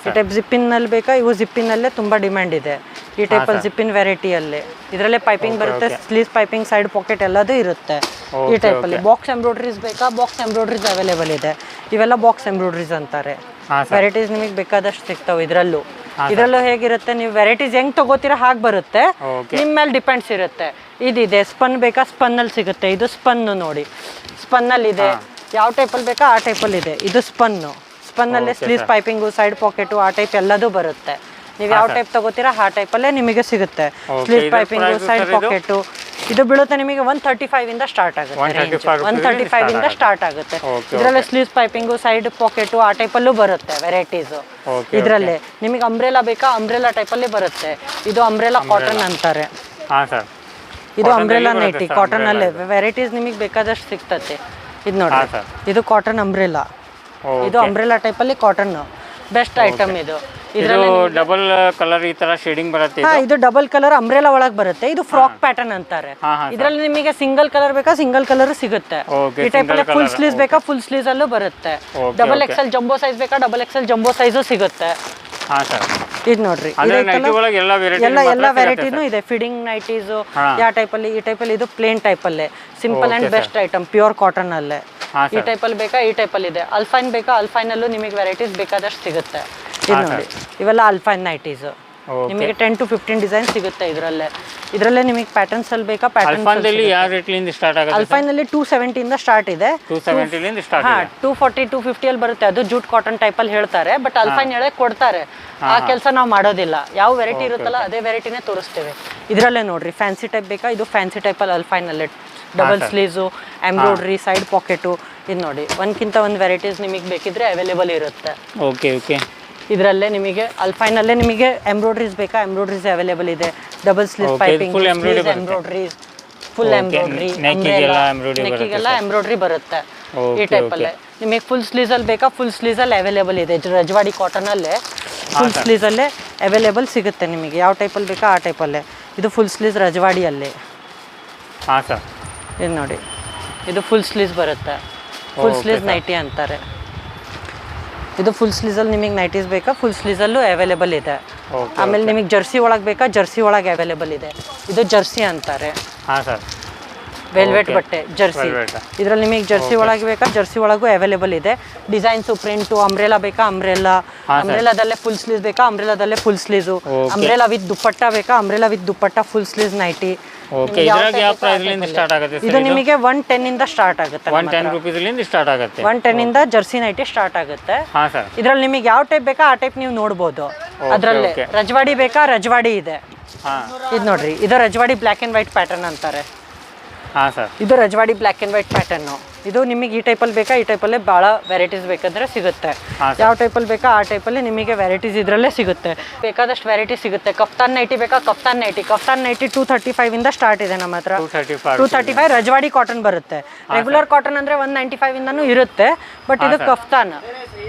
ಈ ಟೈಪ್ ಜಿಪ್ಪಿನಲ್ಲಿ ಬೇಕಾ? ಇವು ಜಿಪ್ಪಿನಲ್ಲೇ ತುಂಬಾ ಡಿಮ್ಯಾಂಡ್ ಇದೆ. ಈ ಟೈಪಲ್ಲಿ ಜಿಪ್ಪಿನ ವೆರೈಟಿಯಲ್ಲಿ. ಇದರಲ್ಲೇ ಪೈಪಿಂಗ್ ಬರುತ್ತೆ ಸ್ಲೀವ್ ಪೈಪಿಂಗ್ ಸೈಡ್ ಪಾಕೆಟ್ ಎಲ್ಲದು ಇರುತ್ತೆ. ಈ ಟೈಪ್ ಟೈಪಲ್ಲಿ ಬಾಕ್ಸ್ ಎಂಬ್ರಾಯ್ಡ್ರೀಸ್ ಬೇಕಾ? ಬಾಕ್ಸ್ ಎಂಬ್ರಾಯ್ಡ್ರೀಸ್ ಅವೈಲೇಬಲ್ ಇದೆ. ಇವೆಲ್ಲ ಬಾಕ್ಸ್ ಎಂಬ್ರಾಯ್ಡ್ರೀಸ್ ಅಂತಾರೆ. ವೆರೈಟೀಸ್ ನಿಮಗೆ ಬೇಕಾದಷ್ಟು ಸಿಗ್ತಾವೆ ಇದರಲ್ಲೂ. ಇದರಲ್ಲೂ ಹೇಗಿರುತ್ತೆ ನೀವು ವೆರೈಟೀಸ್ ಹೆಂಗ್ ತಗೋತೀರಾ ಹಾಗೆ ಬರುತ್ತೆ. ನಿಮ್ ನಿಮ್ಮ ಮೇಲೆ ಡಿಪೆಂಡ್ಸ್ ಇರುತ್ತೆ. ಇದಿದೆ ಸ್ಪನ್ ಬೇಕಾ ಸ್ಪನ್ ಅಲ್ಲಿ ಸಿಗುತ್ತೆ. ಇದು ಸ್ಪನ್ ನೋಡಿ. ಸ್ಪನ್ ಅಲ್ಲಿ ಇದೆ ಯಾವ ಟೈಪಲ್ಲಿ ಬೇಕಾ ಆ ಟೈಪಲ್ಲಿ ಇದೆ. ಇದು ಸ್ಪನ್ ಸ್ಪನ್ನಲ್ಲೇ ಸ್ಲೀಸ್ ಪೈಪಿಂಗು ಸೈಡ್ ಪಾಕೆಟು ಆ ಟೈಪ್ ಎಲ್ಲದೂ ಬರುತ್ತೆ. ನೀವು ಯಾವ ಟೈಪ್ ತಗೋತೀರಾ ಆ ಟೈಪಲ್ಲೇ ನಿಮಗೆ ಸಿಗುತ್ತೆ. ಸ್ಲೀವ್ ಪೈಪಿಂಗ್ ಸೈಡ್ ಪಾಕೆಟು ಇದು ಬೀಳುತ್ತೆ ನಿಮಗೆ ಒನ್ ತರ್ಟಿ ಫೈವ್ ಇಂದ ಸ್ಟಾರ್ಟ್ ಆಗುತ್ತೆ 135 ಒನ್ ತರ್ಟಿ ಫೈವ್ ಇಂದ ಸ್ಟಾರ್ಟ್ ಆಗುತ್ತೆ. ಇದರಲ್ಲಿ ಸ್ಲೀವ್ಸ್ ಪೈಪಿಂಗು ಸೈಡ್ ಪಾಕೆಟು ಆ ಟೈಪಲ್ಲೂ ಬರುತ್ತೆ ವೆರೈಟೀಸು ಇದರಲ್ಲಿ. ನಿಮಗೆ ಅಂಬ್ರೆಲಾ ಬೇಕಾ? ಅಂಬ್ರೆಲಾ ಟೈಪಲ್ಲಿ ಬರುತ್ತೆ. ಇದು ಅಂಬ್ರೆಲಾ ಕಾಟನ್ ಅಂತಾರೆ. ಇದು ಅಂಬ್ರೆಲಾ ನೈಟಿ ಕಾಟನ್ ಅಲ್ಲೇ. ವೆರೈಟೀಸ್ ನಿಮಗೆ ಬೇಕಾದಷ್ಟು ಸಿಗ್ತತೆ ಇದು ನೋಡಿ ಇದು ಕಾಟನ್ ಅಂಬ್ರೆಲಾ ಇದು ಅಂಬ್ರೆಲಾ ಟೈಪಲ್ಲಿ ಕಾಟನ್ ಬೆಸ್ಟ್ ಐಟಮ್ ಇದು. ಇದು ಡಬಲ್ ಕಲರ್ ಈ ತರ ಶೇಡಿಂಗ್ ಬರುತ್ತೆ ಹಾ ಇದು? ಡಬಲ್ ಕಲರ್ ಅಂಬ್ರೆಲಾ ಒಳಗೆ ಬರುತ್ತೆ. ಇದು ಫ್ರಾಕ್ ಪ್ಯಾಟರ್ನ್ ಅಂತಾರೆ. ಇದರಲ್ಲಿ ನಿಮಗೆ ಸಿಂಗಲ್ ಕಲರ್ ಬೇಕಾ? ಸಿಂಗಲ್ ಕಲರ್ ಸಿಗುತ್ತೆ. ಈ ಟೈಪ್ ಅಲ್ಲಿ ಫುಲ್ ಸ್ಲೀವ್ಸ್ ಬೇಕಾ? ಫುಲ್ ಸ್ಲೀವ್ಸ್ ಅಲ್ಲೂ ಬರುತ್ತೆ. Double XL XL jumbo size ಬೇಕಾ? ಡಬಲ್ ಎಕ್ಸೆಲ್ ಜಂಬೋ ಸೈಜು ಸಿಗುತ್ತೆ. ಹಾ ಸರ್. ಇದು ನೋಡ್ರಿ. ಎಲ್ಲ ವೆರೈಟಿ ಎಲ್ಲ ಎಲ್ಲ ವೆರೈಟಿನೂ ಇದೆ. Feeding nighties. ಯಾವ ಟೈಪಲ್ಲಿ ಈ ಟೈಪಲ್ಲಿ ಇದು plain ಟೈಪಲ್ಲೇ simple and best item pure cotton ಅಲ್ಲೇ. ಈ ಟೈಪಲ್ಲಿ ಬೇಕಾ? ಈ ಟೈಪಲ್ಲಿ ಇದೆ. ಅಲ್ಫೈನ್ ಬೇಕಾ? ಅಲ್ಫೈನಲ್ಲೂ ನಿಮಗೆ ವೆರೈಟೀಸ್ ಬೇಕಾದಷ್ಟು ಸಿಗುತ್ತೆ. ಇದು ನೋಡಿ. ಇವೆಲ್ಲ ಅಲ್ಫೈನ್ ನೈಟೀಸ್. ನಿಮಗೆ ಟೆನ್ ಟು ಫಿಫ್ಟೀನ್ ಡಿಸೈನ್ ಸಿಗುತ್ತೆ ಇದರಲ್ಲೇ. ಇದರಲ್ಲೇ ನಿಮಗೆ ಪ್ಯಾಟರ್ನ್ಸ್ ಅಲ್ಲಿ ಬೇಕಾ? ರೇಟ್ಲಿಂದ ಸ್ಟಾರ್ಟ್ ಆಗುತ್ತೆ ಅಲ್ಫೈನಲ್ಲಿ ಟೂ ಸೆವೆಂಟಿಯಿಂದ ಸ್ಟಾರ್ಟ್ ಇದೆ ಟೂ ಫಾರ್ಟಿ ಟೂ ಫಿಫ್ಟಿಯಲ್ಲಿ ಬರುತ್ತೆ. ಅದು ಜೂಟ್ ಕಾಟನ್ ಟೈಪಲ್ಲಿ ಹೇಳ್ತಾರೆ ಬಟ್ ಅಲ್ಫೈನ್ ಹೇಳೇ ಕೊಡ್ತಾರೆ. ಆ ಕೆಲಸ ನಾವು ಮಾಡೋದಿಲ್ಲ. ಯಾವ ವೆರೈಟಿ ಇರುತ್ತಲ್ಲ ಅದೇ ವೆರೈಟಿನೇ ತೋರಿಸ್ತೇವೆ. ಇದರಲ್ಲೇ ನೋಡ್ರಿ ಫ್ಯಾನ್ಸಿ ಟೈಪ್ ಬೇಕಾ? ಇದು ಫ್ಯಾನ್ಸಿ ಟೈಪಲ್ಲಿ ಅಲ್ಫೈನಲ್ಲೇ double sleeves embroidery side pocket ಇದು ನೋಡಿ. ಒಂದ್ಕಿಂತ ಒಂದು ವೆರೈಟೀಸ್ ನಿಮಗೆ ಬೇಕಿದ್ರೆ ಅವೈಲೇಬಲ್ ಇರುತ್ತೆ. ಓಕೆ ಓಕೆ ಇದರಲ್ಲೇ ನಿಮಗೆ ಅಲ್ಫೈನಲ್ಲೇ ನಿಮಗೆ ಎಂಬ್ರಾಯ್ಡ್ರೀಸ್ ಬೇಕಾ? ಎಂಬ್ರಾಯ್ಡ್ರೀಸ್ ಅವೈಲೇಬಲ್ ಇದೆ. Double sleeve piping embroideries full embroidery ನೆಕ್ಕಿಗೆಲ್ಲ embroidery ಬರುತ್ತೆ. ಈ ಟೈಪಲ್ಲೇ ನಿಮಗೆ ಫುಲ್ ಸ್ಲೀಸಲ್ಲಿ ಬೇಕಾ? ಫುಲ್ ಸ್ಲೀಸಲ್ಲಿ ಅವೈಲೇಬಲ್ ಇದೆ. ರಜವಾಡಿ ಕಾಟನಲ್ಲೇ ಫುಲ್ ಸ್ಲೀವ್ಸಲ್ಲೇ ಅವೈಲೇಬಲ್ ಸಿಗುತ್ತೆ ನಿಮಗೆ. ಯಾವ ಟೈಪಲ್ಲಿ ಬೇಕಾ? ಆ ಟೈಪಲ್ಲೇ ಇದು ಫುಲ್ ಸ್ಲೀವ್ಸ್ ರಜವಾಡಿಯಲ್ಲಿ ಹಾಂ ಸರ್ ಇದು ನೋಡಿ. ಇದು ಫುಲ್ ಸ್ಲೀವ್ಸ್ ಬರುತ್ತೆ. ಫುಲ್ ಸ್ಲೀಸ್ ಸ್ಲೀವ್ಸ್ ನೈಟಿ ಅಂತಾರೆ. ಇದು ಫುಲ್ ಸ್ಲೀವ್ಸಲ್ಲಿ ನಿಮಗೆ ನೈಟೀಸ್ ಬೇಕಾ? ಫುಲ್ ಸ್ಲೀವ್ಸಲ್ಲೂ ಅವೈಲೇಬಲ್ ಇದೆ. ಆಮೇಲೆ ನಿಮಗೆ ಜರ್ಸಿ ಒಳಗೆ ಬೇಕಾ? ಜರ್ಸಿ ಒಳಗೆ ಅವೈಲೇಬಲ್ ಇದೆ. ಇದು ಜರ್ಸಿ ಅಂತಾರೆ. ಹಾಂ ಸರ್ ವೆಲ್ವೆಟ್ ಬಟ್ಟೆ ಜರ್ಸಿ. ಇದರಲ್ಲಿ ನಿಮಗೆ ಜರ್ಸಿ ಒಳಗೆ ಬೇಕಾ? ಜರ್ಸಿ ಒಳಗೂ ಅವೈಲೇಬಲ್ ಇದೆ. ಡಿಸೈನ್ಸು ಪ್ರಿಂಟು ಅಂಬ್ರೆಲಾ ಬೇಕಾ? ಅಂಬ್ರೆಲಾ. ಅಂಬ್ರೆಲಾದಲ್ಲೇ ಫುಲ್ ಸ್ಲೀವ್ಸ್ ಬೇಕಾ? ಅಂಬ್ರೆಲಾದಲ್ಲೇ full sleeves. Umbrella with dupatta ಬೇಕಾ? Umbrella with dupatta full sleeves nighty okay ಇದ್ರಾಗ ಯಾವ ಪ್ರೈಸ್ಲಿಂದ ಸ್ಟಾರ್ಟ್ ಆಗುತ್ತೆ ಇದು ನಿಮಗೆ ಒನ್ ಟೆನ್ ಇಂದ ಸ್ಟಾರ್ಟ್ ಆಗುತ್ತೆ ಒನ್ ಟೆನ್ ರುಪೀಸ್ಲಿಂದ ಸ್ಟಾರ್ಟ್ ಆಗುತ್ತೆ. ಒನ್ ಟೆನ್ ಇಂದ ಜರ್ಸಿ ನೈಟಿ ಸ್ಟಾರ್ಟ್ ಆಗುತ್ತೆ. ಹಾಂ ಸರ್. ಇದ್ರಲ್ಲಿ ನಿಮಗೆ ಯಾವ ಟೈಪ್ ಬೇಕಾ ಆ ಟೈಪ್ ನೀವು ನೋಡ್ಬೋದು. ಅದ್ರಲ್ಲಿ ರಜವಾಡಿ ಬೇಕಾ? ರಜವಾಡಿ ಇದೆ. ಇದು ನೋಡ್ರಿ ಇದು Rajwadi black and white pattern ಅಂತಾರೆ. ಹಾಂ ಸರ್. ಇದು Rajwadi black and white pattern ಇದು ನಿಮಗೆ ಈ ಟೈಪಲ್ಲಿ ಬೇಕಾ ಈ ಟೈಪಲ್ಲೇ ಭಾಳ ವೆರೈಟೀಸ್ ಬೇಕಂದ್ರೆ ಸಿಗುತ್ತೆ. ಯಾವ ಟೈಪಲ್ಲಿ ಬೇಕಾ ಆ ಟೈಪಲ್ಲಿ ನಿಮಗೆ ವೆರೈಟೀಸ್ ಇದರಲ್ಲೇ ಸಿಗುತ್ತೆ. ಬೇಕಾದಷ್ಟು ವೆರೈಟಿ ಸಿಗುತ್ತೆ. ಕಫ್ತಾನ್ ನೈಟಿ ಬೇಕಾ kaftan nighty kaftan nighty two thirty five ಇಂದ ಸ್ಟಾರ್ಟ್ ಇದೆ ನಮ್ಮ ಹತ್ರ. Two thirty five Rajwadi cotton ಬರುತ್ತೆ. ರೆಗ್ಯುಲರ್ ಕಾಟನ್ ಅಂದರೆ ಒನ್ ನೈಂಟಿ ಫೈವ್ ಇಂದನೂ ಇರುತ್ತೆ ಬಟ್ ಇದು. ಕಫ್ತಾನ್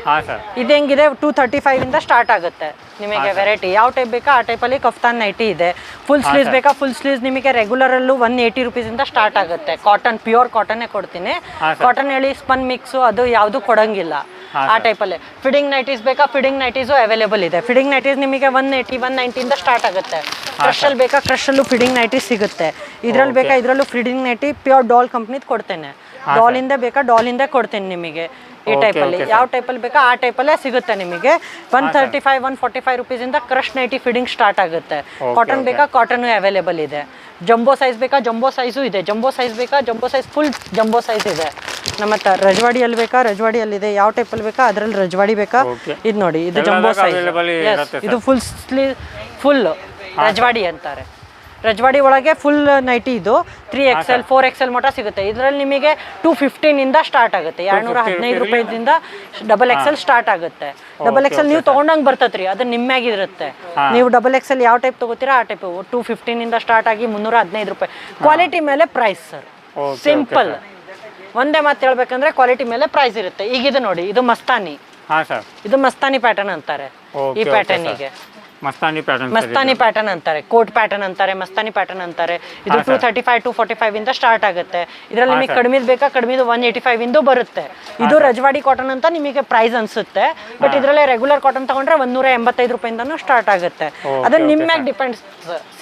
ಹಾಂ ಸರ್. ಇದು ಹೆಂಗಿದೆ? ಟೂ ತರ್ಟಿ ಫೈವ್ ಇಂದ ಸ್ಟಾರ್ಟ್ ಆಗುತ್ತೆ. ನಿಮಗೆ ವೆರೈಟಿ ಯಾವ ಟೈಪ್ ಬೇಕಾ ಆ ಟೈಪಲ್ಲಿ ಕಫ್ತಾನ್ ನೈಟಿ ಇದೆ. ಫುಲ್ ಸ್ಲೀವ್ಸ್ ಬೇಕಾ? ಫುಲ್ ಸ್ಲೀವ್ಸ್ ನಿಮಗೆ ರೆಗ್ಯುಲರ್ ಅಲ್ಲೂ ಒನ್ ಏಯ್ಟಿ ಇಂದ ಸ್ಟಾರ್ಟ್ ಆಗುತ್ತೆ. ಕಾಟನ್ ಪ್ಯೂರ್ ಕಾಟನ್ನೇ ಕೊಡ್ತೀನಿ. ಕಾಟನ್ ಹೇಳಿ ಸ್ಪನ್ ಮಿಕ್ಸ್ ಅದು ಯಾವುದು ಕೊಡಂಗಿಲ್ಲ. ಆ ಟೈಪ್ ಅಲ್ಲಿ. ಫಿಡಿಂಗ್ ನೈಟೀಸ್ ಬೇಕಾ? ಫಿಡಿಂಗ್ ನೈಟೀಸು ಅವೈಲೇಬಲ್ ಇದೆ. ಫಿಡಿಂಗ್ ನೈಟೀಸ್ ನಿಮಗೆ ಒನ್ ಏಯ್ಟಿ ಒನ್ ನೈಂಟಿಯಿಂದ ಸ್ಟಾರ್ಟ್ ಆಗುತ್ತೆ. ಕ್ರಶಲ್ಲಿ ಬೇಕಾ? ಕ್ರಶಲ್ಲೂ ಫಿಡಿಂಗ್ ನೈಟೀಸ್ ಸಿಗುತ್ತೆ. ಇದ್ರಲ್ಲಿ ಬೇಕಾ? ಇದರಲ್ಲೂ ಫಿಡಿಂಗ್ ನೈಟಿ ಪ್ಯೂರ್ ಡಾಲ್ ಕಂಪ್ನಿದು ಕೊಡ್ತೇನೆ. ಡಾಲಿಂದ ಬೇಕಾ? ಡಾಲಿಂದ ಕೊಡ್ತೇನೆ ನಿಮಗೆ. ಈ ಟೈಪ್ ಟೈಪಲ್ಲಿ ಯಾವ ಟೈಪಲ್ಲಿ ಬೇಕಾ? ಆ ಟೈಪಲ್ಲೇ ಸಿಗುತ್ತೆ ನಿಮಗೆ. One thirty five one forty five ರುಪೀಸಿಂದ crush nighty feeding start ಆಗುತ್ತೆ. ಕಾಟನ್ ಬೇಕಾ? ಕಾಟನ್ ಅವೈಲೇಬಲ್ ಇದೆ. ಜಂಬೋ ಸೈಜ್ ಬೇಕಾ? ಜಂಬೋ ಸೈಜು ಇದೆ. ಜಂಬೋ ಸೈಜ್ ಬೇಕಾ? Jumbo size full jumbo size ಇದೆ. ನಮ್ಮ ಹತ್ರ ರಜವಾಡಿಯಲ್ಲಿ ಬೇಕಾ? ರಜವಾಡಿಯಲ್ಲಿದೆ ಯಾವ ಟೈಪಲ್ಲಿ ಬೇಕಾ? ಅದ್ರಲ್ಲಿ ರಜವಾಡಿ ಬೇಕಾ. ಇದು ನೋಡಿ ಇದು ಜಂಬೋ ಸೈಜ್ ಇದು ಫುಲ್ ಸ್ಲೀವ್ ಫುಲ್ ರಜವಾಡಿ ಅಂತಾರೆ. ರಜವಾಡಿ ಒಳಗೆ ಫುಲ್ ನೈಟಿ ಇದು. Three X L four X L ಮಟ್ಟ ಸಿಗುತ್ತೆ. ಇದರಲ್ಲಿ ನಿಮಗೆ ಟೂ ಫಿಫ್ಟೀನಿಂದ ಸ್ಟಾರ್ಟ್ ಆಗುತ್ತೆ. ಎರಡ್ನೂರ ಹದಿನೈದು ರೂಪಾಯಿದಿಂದ ಡಬಲ್ ಎಕ್ಸ್ ಎಲ್ ಸ್ಟಾರ್ಟ್ ಆಗುತ್ತೆ. ಡಬಲ್ ಎಕ್ಸ್ ಎಲ್ ನೀವು ತೊಗೊಂಡಂಗೆ ಬರ್ತತ್ರಿ. ಅದು ನಿಮ್ಮಾಗಿರುತ್ತೆ ನೀವು ಡಬಲ್ ಎಕ್ಸ್ ಎಲ್ ಯಾವ ಟೈಪ್ ತಗೋತೀರಾ ಆ ಟೈಪ್ ಟೂ ಫಿಫ್ಟೀನಿಂದ ಸ್ಟಾರ್ಟ್ ಆಗಿ ಮುನ್ನೂರ ಹದಿನೈದು ರೂಪಾಯಿ. ಕ್ವಾಲಿಟಿ ಮೇಲೆ ಪ್ರೈಸ್ ಸರ್ ಸಿಂಪಲ್ ಒಂದೇ ಮಾತು ಹೇಳ್ಬೇಕಂದ್ರೆ ಕ್ವಾಲಿಟಿ ಮೇಲೆ ಪ್ರೈಸ್ ಇರುತ್ತೆ. ಈಗ ಇದು ನೋಡಿ ಇದು ಮಸ್ತಾನಿ. ಇದು ಮಸ್ತಾನಿ ಪ್ಯಾಟರ್ನ್ ಅಂತಾರೆ. ಈ ಪ್ಯಾಟರ್ನಿಗೆ ಮಸ್ತಾನಿ ಪ್ಯಾಟರ್ನ್ ಮಸ್ತಾನಿ ಪ್ಯಾಟರ್ನ್ ಅಂತಾರೆ ಕೋಟ್ ಪ್ಯಾಟರ್ನ್ ಅಂತಾರೆ ಮಸ್ತಾನಿ ಪ್ಯಾಟರ್ನ್ ಅಂತಾರೆ. ಇದು two thirty five to forty five ಇಂದ ಸ್ಟಾರ್ಟ್ ಆಗುತ್ತೆ. ಇದರಲ್ಲಿ ನಿಮಗೆ ಕಡಿಮೆ ಬೇಕಾ ಕಡಿಮೆದು ಒನ್ ಏಯ್ಟಿ ಫೈವ್ ಇಂದ ಬರುತ್ತೆ. ಇದು ರಜವಾಡಿ ಕಾಟನ್ ಅಂತ ನಿಮಗೆ ಪ್ರೈಸ್ ಅನ್ಸುತ್ತೆ. ಬಟ್ ಇದರಲ್ಲಿ ರೆಗ್ಯುಲರ್ ಕಾಟನ್ ತಗೊಂಡ್ರೆ ಒಂದೂರ ಎಂಬತ್ತೈದು ರೂಪಾಯಿಂದನೂ ಸ್ಟಾರ್ಟ್ ಆಗುತ್ತೆ. ಅದು ನಿಮ್ಮ ಮ್ಯಾಗ ಡಿಪೆಂಡ್ಸ್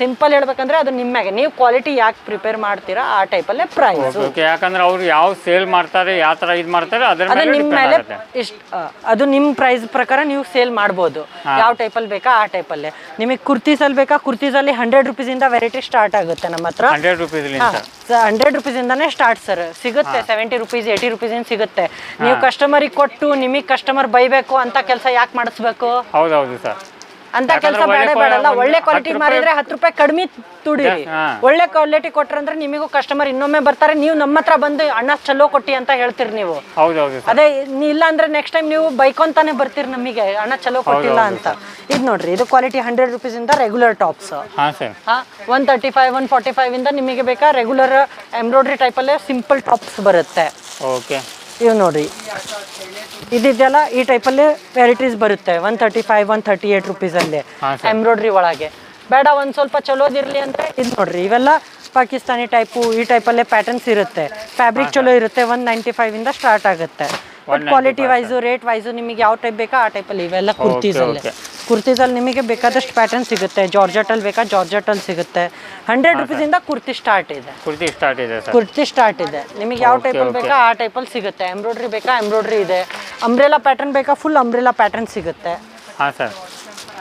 ಸಿಂಪಲ್ ಹೇಳ್ಬೇಕಂದ್ರೆ ಅದು ನಿಮ್ಮ ಮ್ಯಾಗೆ. ನೀವು ಕ್ವಾಲಿಟಿ ಯಾಕೆ ಪ್ರಿಪೇರ್ ಮಾಡ್ತೀರಾ ಆ ಟೈಪಲ್ಲೇ ಪ್ರೈಸ್ ಓಕೆ ಯಾಕಂದ್ರೆ ಅವ್ರು ಯಾವ ಸೇಲ್ ಮಾಡ್ತಾರೆ ಯಾವ ತರ ಇದು ಮಾಡ್ತಾರೆ ಅದ್ರ ಅದು ಮೇಲೆ ನಿಮ್ಮ ಮೇಲೆ ಇಷ್ಟ ಅದು ನಿಮ್ಮ ಪ್ರೈಸ್ ಪ್ರಕಾರ ನೀವು ಸೇಲ್ ಮಾಡ್ಬೋದು. ಯಾವ ಅಲ್ಲಿ ಬೇಕಾ ಆ ಟೈಪಲ್ಲೇ ನಿಮಗೆ ಕುರ್ತೀಸಲ್ಲಿ ಬೇಕಾ? ಕುರ್ತೀಸಲ್ಲಿ ಹಂಡ್ರೆಡ್ ರುಪೀಸಿಂದ ವೆರೈಟಿ ಸ್ಟಾರ್ಟ್ ಆಗುತ್ತೆ ನಮ್ಮ ಹತ್ರ. ಹಂಡ್ರೆಡ್ ರುಪೀಸ್ ಹಂಡ್ರೆಡ್ ರುಪೀಸಿಂದಾನೇ ಸ್ಟಾರ್ಟ್ ಸರ್ ಸಿಗುತ್ತೆ ಸೆವೆಂಟಿ ರುಪೀಸ್ ಏಯ್ಟಿ ಇಂದ ಸಿಗುತ್ತೆ. ನೀವು ಕಸ್ಟಮರ್ ಕೊಟ್ಟು ನಿಮಗೆ ಕಸ್ಟಮರ್ ಬೈಬೇಕು ಅಂತ ಕೆಲಸ ಯಾಕೆ ಮಾಡಿಸ್ಬೇಕು? ಹೌದೌದು ಸರ್ ಅಂತ ಕೆಲಸ ಬೇಡ ಬೇಡಲ್ಲ ಒಳ್ಳೆ ಕ್ವಾಲಿಟಿ ಮಾಡಿದ್ರೆ ಮಾರಿದ್ರೆ ಹತ್ತು ರೂಪಾಯಿ ಕಡಿಮೆ ತುಡಿರಿ ಒಳ್ಳೆ ಕ್ವಾಲಿಟಿ ಕೊಟ್ರಂದ್ರೆ ನಿಮಗೂ ಕಸ್ಟಮರ್ ಇನ್ನೊಮ್ಮೆ ಬರ್ತಾರೆ. ನೀವು ನಮ್ಮ ಹತ್ರ ಬಂದು ಅಣ್ಣ ಚಲೋ ಕೊಟ್ಟಿ ಅಂತ ಹೇಳ್ತೀರಿ ನೀವು. ಅದೇ ಇಲ್ಲ ಅಂದ್ರೆ ನೆಕ್ಸ್ಟ್ ಟೈಮ್ ನೀವು ಬೈಕೊಂತಾನೆ ಬರ್ತೀರಿ ನಮಗೆ. ಅಣ್ಣ ಚಲೋ ಕೊಟ್ಟಿಲ್ಲ ಅಂತ. ಇದು ನೋಡ್ರಿ ಇದು ಕ್ವಾಲಿಟಿ ಹಂಡ್ರೆಡ್ ರುಪೀಸ್ ಇಂದ regular tops one thirty five one forty five ಇಂದ ನಿಮಗೆ ಬೇಕಾ ರೆಗ್ಯುಲರ್ ಎಂಬ್ರಾಯ್ಡ್ರಿ ಟೈಪಲ್ಲೇ ಸಿಂಪಲ್ ಟಾಪ್ಸ್ ಬರುತ್ತೆ. ಓಕೆ. ಇವು ನೋಡ್ರಿ ಇದಿದೆಲ್ಲ ಈ ಟೈಪಲ್ಲೇ ವೆರೈಟೀಸ್ ಬರುತ್ತೆ one thirty five one thirty eight ರುಪೀಸಲ್ಲಿ ಅಲ್ಲಿ ಎಂಬ್ರಾಯ್ಡ್ರಿ ಒಳಗೆ. ಬೇಡ ಒಂದ್ ಸ್ವಲ್ಪ ಚಲೋದಿರ್ಲಿ ಅಂದ್ರೆ ಇದು ನೋಡ್ರಿ ಇವೆಲ್ಲ ಪಾಕಿಸ್ತಾನಿ ಟೈಪು ಈ ಟೈಪಲ್ಲೇ ಪ್ಯಾಟರ್ನ್ಸ್ ಇರುತ್ತೆ. ಫ್ಯಾಬ್ರಿಕ್ ಚಲೋ ಇರುತ್ತೆ ಒನ್ ನೈಂಟಿ ಫೈವ್ ಇಂದ ಸ್ಟಾರ್ಟ್ ಆಗುತ್ತೆ. But quality wise rate wise ನಿಮಗೆ ಯಾವ ಟೈಪ್ ಬೇಕಾ ಆ ಟೈಪಲ್ಲಿ ಇವೆಲ್ಲ ಕುರ್ತೀಸಲ್ಲಿ ಕುರ್ತೀಸ್ ಅಲ್ಲಿ. ನಿಮಗೆ ಬೇಕಾದಷ್ಟು ಪ್ಯಾಟರ್ನ್ ಸಿಗುತ್ತೆ. ಜಾರ್ಜೆಟಲ್ಲಿ ಬೇಕಾ ಜಾರ್ಜೆಟಲ್ಲಿ ಸಿಗುತ್ತೆ. ಹಂಡ್ರೆಡ್ ರುಪೀಸಿಂದ ಕುರ್ತಿ ಸ್ಟಾರ್ಟ್ ಇದೆ. ಕುರ್ತಿ ಸ್ಟಾರ್ಟ್ ಇದೆ ಕುರ್ತಿ ಸ್ಟಾರ್ಟ್ ಇದೆ. ನಿಮಗೆ ಯಾವ ಟೈಪ್ ಟೈಪಲ್ಲಿ ಬೇಕಾ ಆ ಟೈಪಲ್ಲಿ ಸಿಗುತ್ತೆ. ಎಂಬ್ರಾಯ್ಡ್ರಿ ಬೇಕಾ ಎಂಬ್ರಾಯ್ಡ್ರಿ ಇದೆ. ಅಂಬ್ರೆಲಾ ಪ್ಯಾಟರ್ನ್ ಬೇಕಾ ಫುಲ್ ಅಂಬ್ರೆಲಾ ಪ್ಯಾಟರ್ನ್ ಸಿಗುತ್ತೆ. ಹಾಂ ಸರ್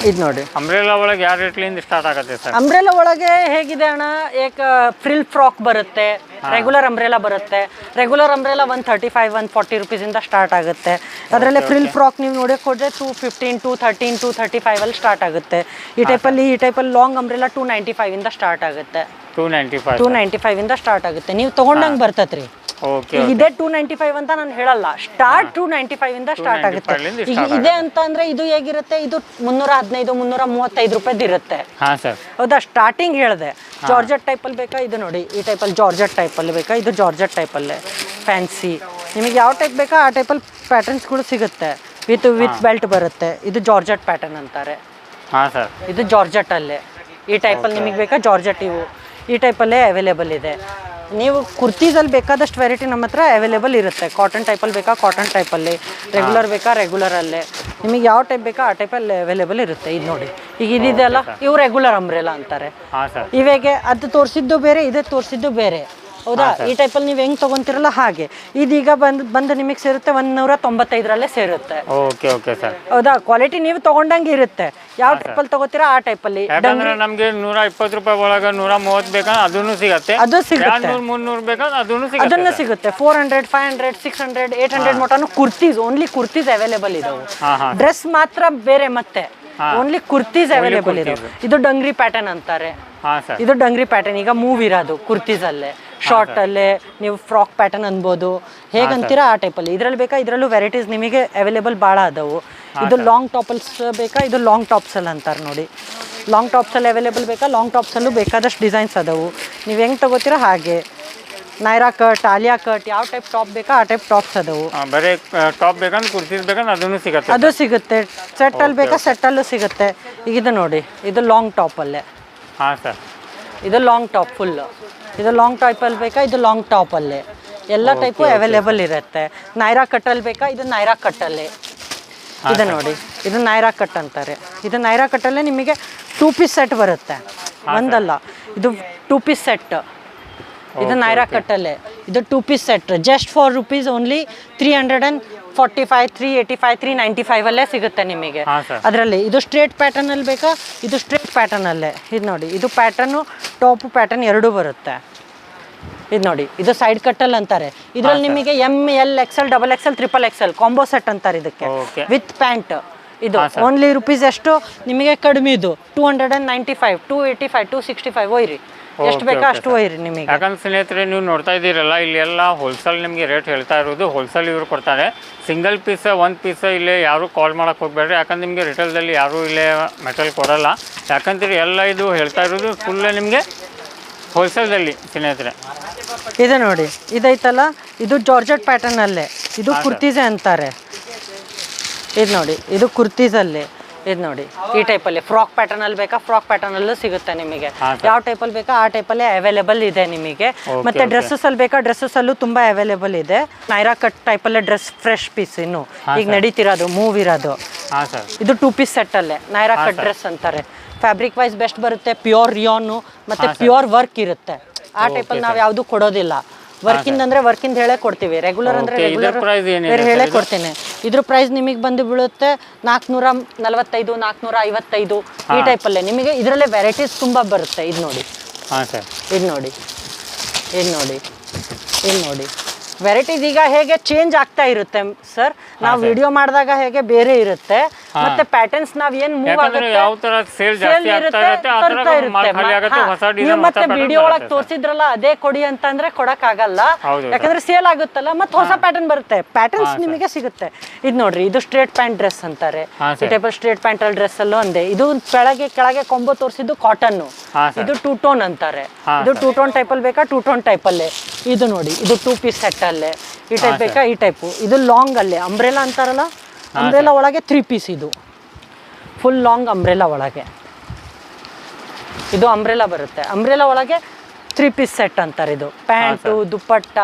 ಇದು ನೋಡಿ. ಅಂಬ್ರೆಲಾ ಒಳಗೆ ಯಾವ ರೇಟ್ಲಿಂದ ಸ್ಟಾರ್ಟ್ ಆಗುತ್ತೆ ಸರ್? ಅಂಬ್ರೆಲಾ ಒಳಗೆ ಹೇಗಿದೆ ಅಣ್ಣ? ಏಕ ಫ್ರಿಲ್ ಫ್ರಾಕ್ ಬರುತ್ತೆ ರೆಗ್ಯುಲರ್ ಅಂಬ್ರೆಲಾ ಬರುತ್ತೆ. Regular umbrella one thirty five one forty ರುಪೀಸಿಂದ start ಆಗುತ್ತೆ. ಅದರಲ್ಲಿ ಫ್ರಿಲ್ ಫ್ರಾಕ್ ನೀವು ನೋಡೋಕೆ ಹೋದರೆ two fifteen two thirteen two thirty ಫೈವಲ್ಲಿ start ಆಗುತ್ತೆ. ಈ ಟೈಪಲ್ಲಿ ಈ ಟೈಪಲ್ಲಿ ಲಾಂಗ್ ಅಂಬ್ರೆಲಾ ಟೂ ನೈಂಟಿ ಫೈವಿಂದ ಸ್ಟಾರ್ಟ್ ಆಗುತ್ತೆ. Two ninety five two ninety ಫೈವಿಂದ start ಆಗುತ್ತೆ. ನೀವು ತೊಗೊಂಡಂಗೆ ಈಗ ಇದೇ ಟೂ ನೈಂಟಿ ಫೈವ್ ಅಂತ ನಾನು ಹೇಳಲ್ಲ. ಸ್ಟಾರ್ಟ್ ಟೂ ನೈಂಟಿ ಫೈವ್ ಇಂದ ಸ್ಟಾರ್ಟ್ ಆಗುತ್ತೆ. ಈಗ ಇದೆ ಅಂತ ಅಂದ್ರೆ ಇದು ಹೇಗಿರುತ್ತೆ? ಇದು ಮುನ್ನೂರ ಹದಿನೈದು ಮುನ್ನೂರ ಮೂವತ್ತೈದು ರೂಪಾಯ್ದು ಇರುತ್ತೆ ಹೌದಾ? ಸ್ಟಾರ್ಟಿಂಗ್ ಹೇಳಿದೆ. ಜಾರ್ಜೆಟ್ ಟೈಪಲ್ಲಿ ಬೇಕಾ? ಇದು ನೋಡಿ. ಈ ಟೈಪಲ್ಲಿ ಜಾರ್ಜೆಟ್ ಟೈಪಲ್ಲಿ ಬೇಕಾ? ಇದು ಜಾರ್ಜೆಟ್ ಟೈಪಲ್ಲೇ ಫ್ಯಾನ್ಸಿ ನಿಮಗೆ ಯಾವ ಟೈಪ್ ಬೇಕಾ? ಆ ಟೈಪಲ್ಲಿ ಪ್ಯಾಟರ್ನ್ಸ್ಗಳು ಸಿಗುತ್ತೆ. ವಿತ್ ವಿತ್ ಬೆಲ್ಟ್ ಬರುತ್ತೆ. ಇದು ಜಾರ್ಜೆಟ್ ಪ್ಯಾಟರ್ನ್ ಅಂತಾರೆ. ಇದು ಜಾರ್ಜೆಟಲ್ಲೇ ಈ ಟೈಪಲ್ಲಿ ನಿಮಗೆ ಬೇಕಾ? ಜಾರ್ಜೆಟ್ ಇವು. ಈ ಟೈಪಲ್ಲೇ ಅವೈಲೇಬಲ್ ಇದೆ. ನೀವು ಕುರ್ತೀಸಲ್ಲಿ ಬೇಕಾದಷ್ಟು ವೆರೈಟಿ ನಮ್ಮ ಹತ್ರ ಅವೈಲೇಬಲ್ ಇರುತ್ತೆ. ಕಾಟನ್ ಟೈಪಲ್ಲಿ ಬೇಕಾ ಕಾಟನ್ ಟೈಪಲ್ಲಿ ರೆಗ್ಯುಲರ್ ಬೇಕಾ ರೆಗ್ಯುಲರಲ್ಲೇ ನಿಮಗೆ ಯಾವ ಟೈಪ್ ಬೇಕಾ ಆ ಟೈಪಲ್ಲಿ ಅವೈಲೇಬಲ್ ಇರುತ್ತೆ. ಇದು ನೋಡಿ. ಈಗ ಇದಿದೆ ಅಲ್ಲ ಇವು ರೆಗ್ಯುಲರ್ ಅಂಬ್ರೆಲ್ಲ ಅಂತಾರೆ. ಇವಾಗೆ ಅದು ತೋರಿಸಿದ್ದು ಬೇರೆ ಇದೇ ತೋರಿಸಿದ್ದು ಬೇರೆ. ಹೌದಾ? ಈ ಟೈಪಲ್ಲಿ ನೀವು ಹೆಂಗ್ ತೊಗೊಂತಿರಲ್ಲ ಹಾಗೆ. ಇದೀಗ ಬಂದು ಬಂದ್ ನಿಮಗೆ ಸೇರುತ್ತೆ ಒಂದೂರ ತೊಂಬತ್ತೈದರಲ್ಲೇ ಸೇರುತ್ತೆ. Okay okay sir. ಹೌದಾ? ಕ್ವಾಲಿಟಿ ನೀವು ತಗೊಂಡಂಗೆ ಇರುತ್ತೆ. ಯಾವ ಟೈಪಲ್ಲಿ ತಗೋತೀರಾ ಆ ಟೈಪಲ್ಲಿ ಯಾಕಂದ್ರೆ ನಮಗೆ ನೂರ ಇಪ್ಪತ್ತು ರೂಪಾಯಿ ಒಳಗೆ ನೂರ ಮೂವತ್ತು ಬೇಕಾದ್ರೆ ಅದನ್ನು ಸಿಗುತ್ತೆ. ಅದು ಸಿಗುತ್ತೆ. ಮುನ್ನೂರು ಬೇಕಂದ್ರೆ ಅದನ್ನು ಸಿಗತ್ತೆ ಅದನ್ನ ಸಿಗುತ್ತೆ. Four hundred five hundred six hundred eight hundred mutton kurtis only kurtis available ಇದಾವೆ. ಡ್ರೆಸ್ ಮಾತ್ರ ಬೇರೆ ಮತ್ತೆ. ಓನ್ಲಿ ಕುರ್ತೀಸ್ ಅವೈಲೇಬಲ್ ಇದಾವೆ. ಇದು ಡಂಗ್ರಿ ಪ್ಯಾಟರ್ನ್ ಅಂತಾರೆ. ಇದು ಡಂಗ್ರಿ ಪ್ಯಾಟರ್ನ್ ಈಗ ಮೂವ್ ಇರೋದು ಕುರ್ತೀಸಲ್ಲೇ. ಶಾರ್ಟ್ ಅಲ್ಲೇ ನೀವು ಫ್ರಾಕ್ ಪ್ಯಾಟರ್ನ್ ಅನ್ಬೋದು. ಹೇಗಂತೀರಾ ಆ ಟೈಪಲ್ಲಿ ಇದ್ರಲ್ಲಿ ಬೇಕಾ? ಇದರಲ್ಲೂ ವೆರೈಟೀಸ್ ನಿಮಗೆ ಅವೈಲೇಬಲ್ ಭಾಳ ಅದಾವು. ಇದು ಲಾಂಗ್ ಟಾಪಲ್ಸ್ ಬೇಕಾ? ಇದು ಲಾಂಗ್ ಟಾಪ್ಸಲ್ಲಿ ಅಂತಾರೆ ನೋಡಿ. ಲಾಂಗ್ ಟಾಪ್ಸಲ್ಲಿ ಅವೈಲೇಬಲ್ ಬೇಕಾ? ಲಾಂಗ್ ಟಾಪ್ಸಲ್ಲೂ ಬೇಕಾದಷ್ಟು ಡಿಸೈನ್ಸ್ ಅದಾವು. ನೀವು ಹೆಂಗೆ ತಗೋತೀರಾ? ಹಾಗೆ. ನೈರಾ ಕಟ್ ಆಲಿಯಾ ಕಟ್ ಯಾವ ಟೈಪ್ ಟಾಪ್ ಬೇಕಾ? ಆ ಟೈಪ್ ಟಾಪ್ಸ್ ಅದಾವು. ಬರೀ ಟಾಪ್ ಬೇಕಂದ್ರೆ ಕುರ್ತಿ ಬೇಕಂದ್ರೆ ಅದನ್ನು ಸಿಗುತ್ತೆ ಅದು ಸಿಗುತ್ತೆ. ಸೆಟ್ಟಲ್ಲಿ ಬೇಕಾ? ಸೆಟ್ಟಲ್ಲೂ ಸಿಗುತ್ತೆ. ಈಗ ಇದು ನೋಡಿ. ಇದು ಲಾಂಗ್ ಟಾಪಲ್ಲೇ ಹಾಂ ಸರ್. ಇದು ಲಾಂಗ್ ಟಾಪ್ ಫುಲ್ ಇದು ಲಾಂಗ್ ಟೈಪಲ್ಲಿ ಬೇಕಾ? ಇದು ಲಾಂಗ್ ಟಾಪಲ್ಲಿ ಎಲ್ಲ ಟೈಪು ಅವೈಲೇಬಲ್ ಇರುತ್ತೆ. ನೈರಾ ಕಟ್ಟಲ್ಲಿ ಬೇಕಾ? ಇದು ನೈರಾ ಕಟ್ಟಲ್ಲಿ ಇದು ನೋಡಿ. ಇದು ನೈರಾ ಕಟ್ ಅಂತಾರೆ. ಇದು ನೈರಾ ಕಟ್ಟಲ್ಲೇ ನಿಮಗೆ ಟೂ ಪೀಸ್ ಸೆಟ್ ಬರುತ್ತೆ. ಒಂದಲ್ಲ. ಇದು ಟೂ ಪೀಸ್ ಸೆಟ್ ಇದು ನೈರಾ ಕಟ್ಟಲ್ಲೇ ಇದು two piece set just for rupees only three hundred and forty five three eighty five three ninety ಫೈವಲ್ಲೇ ಸಿಗುತ್ತೆ ನಿಮಗೆ ಅದರಲ್ಲಿ ಇದು ಸ್ಟ್ರೇಟ್ ಪ್ಯಾಟರ್ನಲ್ಲಿ ಬೇಕಾ? ಇದು ಸ್ಟ್ರೇಟ್ ಪ್ಯಾಟರ್ನಲ್ಲೇ ಇದು ನೋಡಿ ಇದು ಪ್ಯಾಟರ್ನು ಟಾಪ್ ಪ್ಯಾಟರ್ನ್ ಎರಡೂ ಬರುತ್ತೆ. ಇದು ನೋಡಿ ಇದು ಸೈಡ್ ಕಟ್ಟಲ್ ಅಂತಾರೆ. ಇದರಲ್ಲಿ ನಿಮಗೆ M L XL double XL triple XL combo set ಅಂತಾರೆ ಇದಕ್ಕೆ. ವಿತ್ ಪ್ಯಾಂಟ್ ಇದು ಓನ್ಲಿ ರುಪೀಸ್ ಎಷ್ಟು? ನಿಮಗೆ ಕಡಿಮೆ ಇದು. Two hundred and ninety five two eighty five two sixty five ಒಯ್ರಿ ಎಷ್ಟು ಬೇಕಾ ಅಷ್ಟು ಒಯ್ಯಿರಿ ನಿಮಗೆ. ಯಾಕಂದ್ರೆ ಸ್ನೇಹಿತರೆ ನೀವು ನೋಡ್ತಾ ಇದ್ದೀರಲ್ಲ ಇಲ್ಲಿ ಎಲ್ಲ ಹೋಲ್ಸೇಲ್ ನಿಮಗೆ ರೇಟ್ ಹೇಳ್ತಾ ಇರೋದು. ಹೋಲ್ಸೇಲ್ ಇವರು ಕೊಡ್ತಾರೆ. ಸಿಂಗಲ್ ಪೀಸ್ ಒಂದು ಪೀಸ್ ಇಲ್ಲಿ ಯಾರು ಕಾಲ್ ಮಾಡೋಕೆ ಹೋಗ್ಬೇಡ್ರಿ. ಯಾಕಂದ್ರೆ ನಿಮಗೆ ರಿಟೇಲ್ದಲ್ಲಿ ಯಾರೂ ಇಲ್ಲೇ ಮೆಟಲ್ ಕೊಡೋಲ್ಲ. ಯಾಕಂತೀರಿ ಎಲ್ಲ ಇದು ಹೇಳ್ತಾ ಇರೋದು ಫುಲ್ ನಿಮಗೆ ಹೋಲ್ಸೇಲ್ದಲ್ಲಿ ಸ್ನೇಹಿತರೆ. ಇದೆ ನೋಡಿ ಇದೈತಲ್ಲ ಇದು ಜಾರ್ಜೆಟ್ ಪ್ಯಾಟರ್ನಲ್ಲೇ ಇದು ಕುರ್ತೀಸೆ ಅಂತಾರೆ. ಇದು ನೋಡಿ ಇದು ಕುರ್ತೀಸಲ್ಲಿ ಇದು ನೋಡಿ ಈ ಟೈಪಲ್ಲಿ ಫ್ರಾಕ್ ಪ್ಯಾಟರ್ನಲ್ಲಿ ಬೇಕಾ? ಫ್ರಾಕ್ ಪ್ಯಾಟರ್ನಲ್ಲೂ ಸಿಗುತ್ತೆ ನಿಮಗೆ. ಯಾವ ಟೈಪಲ್ಲಿ ಬೇಕಾ? ಆ ಟೈಪಲ್ಲೇ ಅವೈಲೇಬಲ್ ಇದೆ ನಿಮಗೆ. ಮತ್ತೆ ಡ್ರೆಸ್ಸಸ್ ಅಲ್ಲಿ ಬೇಕಾ? ಡ್ರೆಸ್ಸಸ್ ಅಲ್ಲೂ ತುಂಬಾ ಅವೈಲೇಬಲ್ ಇದೆ. ನೈರಾ ಕಟ್ ಟೈಪಲ್ಲೇ ಡ್ರೆಸ್ ಫ್ರೆಶ್ ಪೀಸ್ ಇನ್ನು. ಈಗ ನಡೀತಿರೋದು ಮೂವ್ ಇರೋದು. ಇದು ಟೂ ಪೀಸ್ ಸೆಟ್ ಅಲ್ಲೇ. ನೈರಾ ಕಟ್ ಡ್ರೆಸ್ ಅಂತಾರೆ. ಫ್ಯಾಬ್ರಿಕ್ ವೈಸ್ ಬೆಸ್ಟ್ ಬರುತ್ತೆ ಪ್ಯೂರ್ ರಿಯೋನು ಮತ್ತೆ ಪ್ಯೂರ್ ವರ್ಕ್ ಇರುತ್ತೆ. ಆ ಟೈಪಲ್ಲಿ ನಾವು ಯಾವುದು ಕೊಡೋದಿಲ್ಲ. ವರ್ಕಿಂದ ಅಂದ್ರೆ ವರ್ಕಿಂದ ಹೇಳೇ ಕೊಡ್ತೀವಿ. ರೆಗ್ಯುಲರ್ ಅಂದ್ರೆ ರೆಗ್ಯುಲರ್ ಹೇಳೇ? ಕೊಡ್ತೇನೆ. ಇದ್ರ ಪ್ರೈಸ್ ನಿಮಗೆ ಬಂದು ಬೀಳುತ್ತೆ. ನಾಲ್ಕುನೂರ ನಲವತ್ತೈದು ನಾಲ್ಕುನೂರ ಐವತ್ತೈದು ಈ ಟೈಪಲ್ಲೇ ನಿಮಗೆ ಇದರಲ್ಲೇ ವೆರೈಟೀಸ್ ತುಂಬ ಬರುತ್ತೆ. ಇದು ನೋಡಿ. ಹಾಂ ಸರ್. ಇದು ನೋಡಿ. ಇದು ನೋಡಿ. ಇದು ನೋಡಿ. ವೆರೈಟೀಸ್ ಈಗ ಹೇಗೆ ಚೇಂಜ್ ಆಗ್ತಾ ಇರುತ್ತೆ ಸರ್ ನಾವು ವಿಡಿಯೋ ಮಾಡಿದಾಗ ಹೇಗೆ ಬೇರೆ ಇರುತ್ತೆ. ಮತ್ತೆ ಪ್ಯಾಟರ್ನ್ಸ್ ನಾವ್ ಏನ್ ಮೂವ್ ಆಗುತ್ತೆ? ಯಾವ ಸೇಲ್ ಜಾಸ್ತಿ ಆಗ್ತಾ ಇರುತ್ತೆ ಆ ಮಾಲ್ ಖಾಲಿ ಆಗುತ್ತೆ. ಹೊಸ ಡಿಸೈನ್ ಮತ್ತೆ ವಿಡಿಯೋ ಒಳಗೆ ತೋರಿಸಿದ್ರಲ್ಲ ಅದೇ ಕೊಡಿ ಅಂತಂದ್ರೆ ಕೊಡಕ್ ಆಗಲ್ಲ ಯಾಕಂದ್ರೆ ಸೇಲ್ ಆಗುತ್ತಲ್ಲ ಮತ್ತೆ ಹೊಸ ಪ್ಯಾಟರ್ನ್ ಬರುತ್ತೆ. ಪ್ಯಾಟರ್ನ್ಸ್ ನಿಮಗೆ ಸಿಗುತ್ತೆ. ಇದು ನೋಡ್ರಿ ಇದು ಸ್ಟ್ರೇಟ್ ಪ್ಯಾಂಟ್ ಡ್ರೆಸ್ ಅಂತಾರೆ. ಟೇಬಲ್ ಸ್ಟ್ರೇಟ್ ಪ್ಯಾಂಟ್ ಅಲ್ಲಿ ಡ್ರೆಸ್ ಅಲ್ಲೂ ಒಂದೇ. ಇದು ಕೆಳಗೆ ಕೆಳಗೆ ಕೊಂಬೋ ತೋರಿಸಿದ್ದು ಕಾಟನ್ ಇದು ಟೂ ಟೋನ್ ಅಂತಾರೆ ಇದು ಟೂ ಟೋನ್ ಟೈಪ್ ಅಲ್ಲಿ ಬೇಕಾ? ಟೂ ಟೋನ್ ಟೈಪ್ ಅಲ್ಲೇ. ಇದು ನೋಡಿ ಇದು ಟೂ ಪೀಸ್ ಸೆಟ್ ಅಲ್ಲೇ. ಈ ಟೈಪ್ ಬೇಕಾ? ಈ ಟೈಪ್ ಇದು ಲಾಂಗ್ ಅಲ್ಲೇ. ಅಂಬ್ರೆಲಾ ಅಂತಾರಲ್ಲ? ಅಂಬ್ರೆಲಾ ಒಳಗೆ ತ್ರೀ ಪೀಸ್ ಇದು. ಫುಲ್ ಲಾಂಗ್ ಅಂಬ್ರೆಲ್ಲ ಒಳಗೆ. ಇದು ಅಂಬ್ರೆಲ್ಲ ಬರುತ್ತೆ. ಅಂಬ್ರೆಲ್ಲ ಒಳಗೆ ತ್ರೀ ಪೀಸ್ ಸೆಟ್ ಅಂತಾರೆ ಇದು. ಪ್ಯಾಂಟು ದುಪ್ಪಟ್ಟ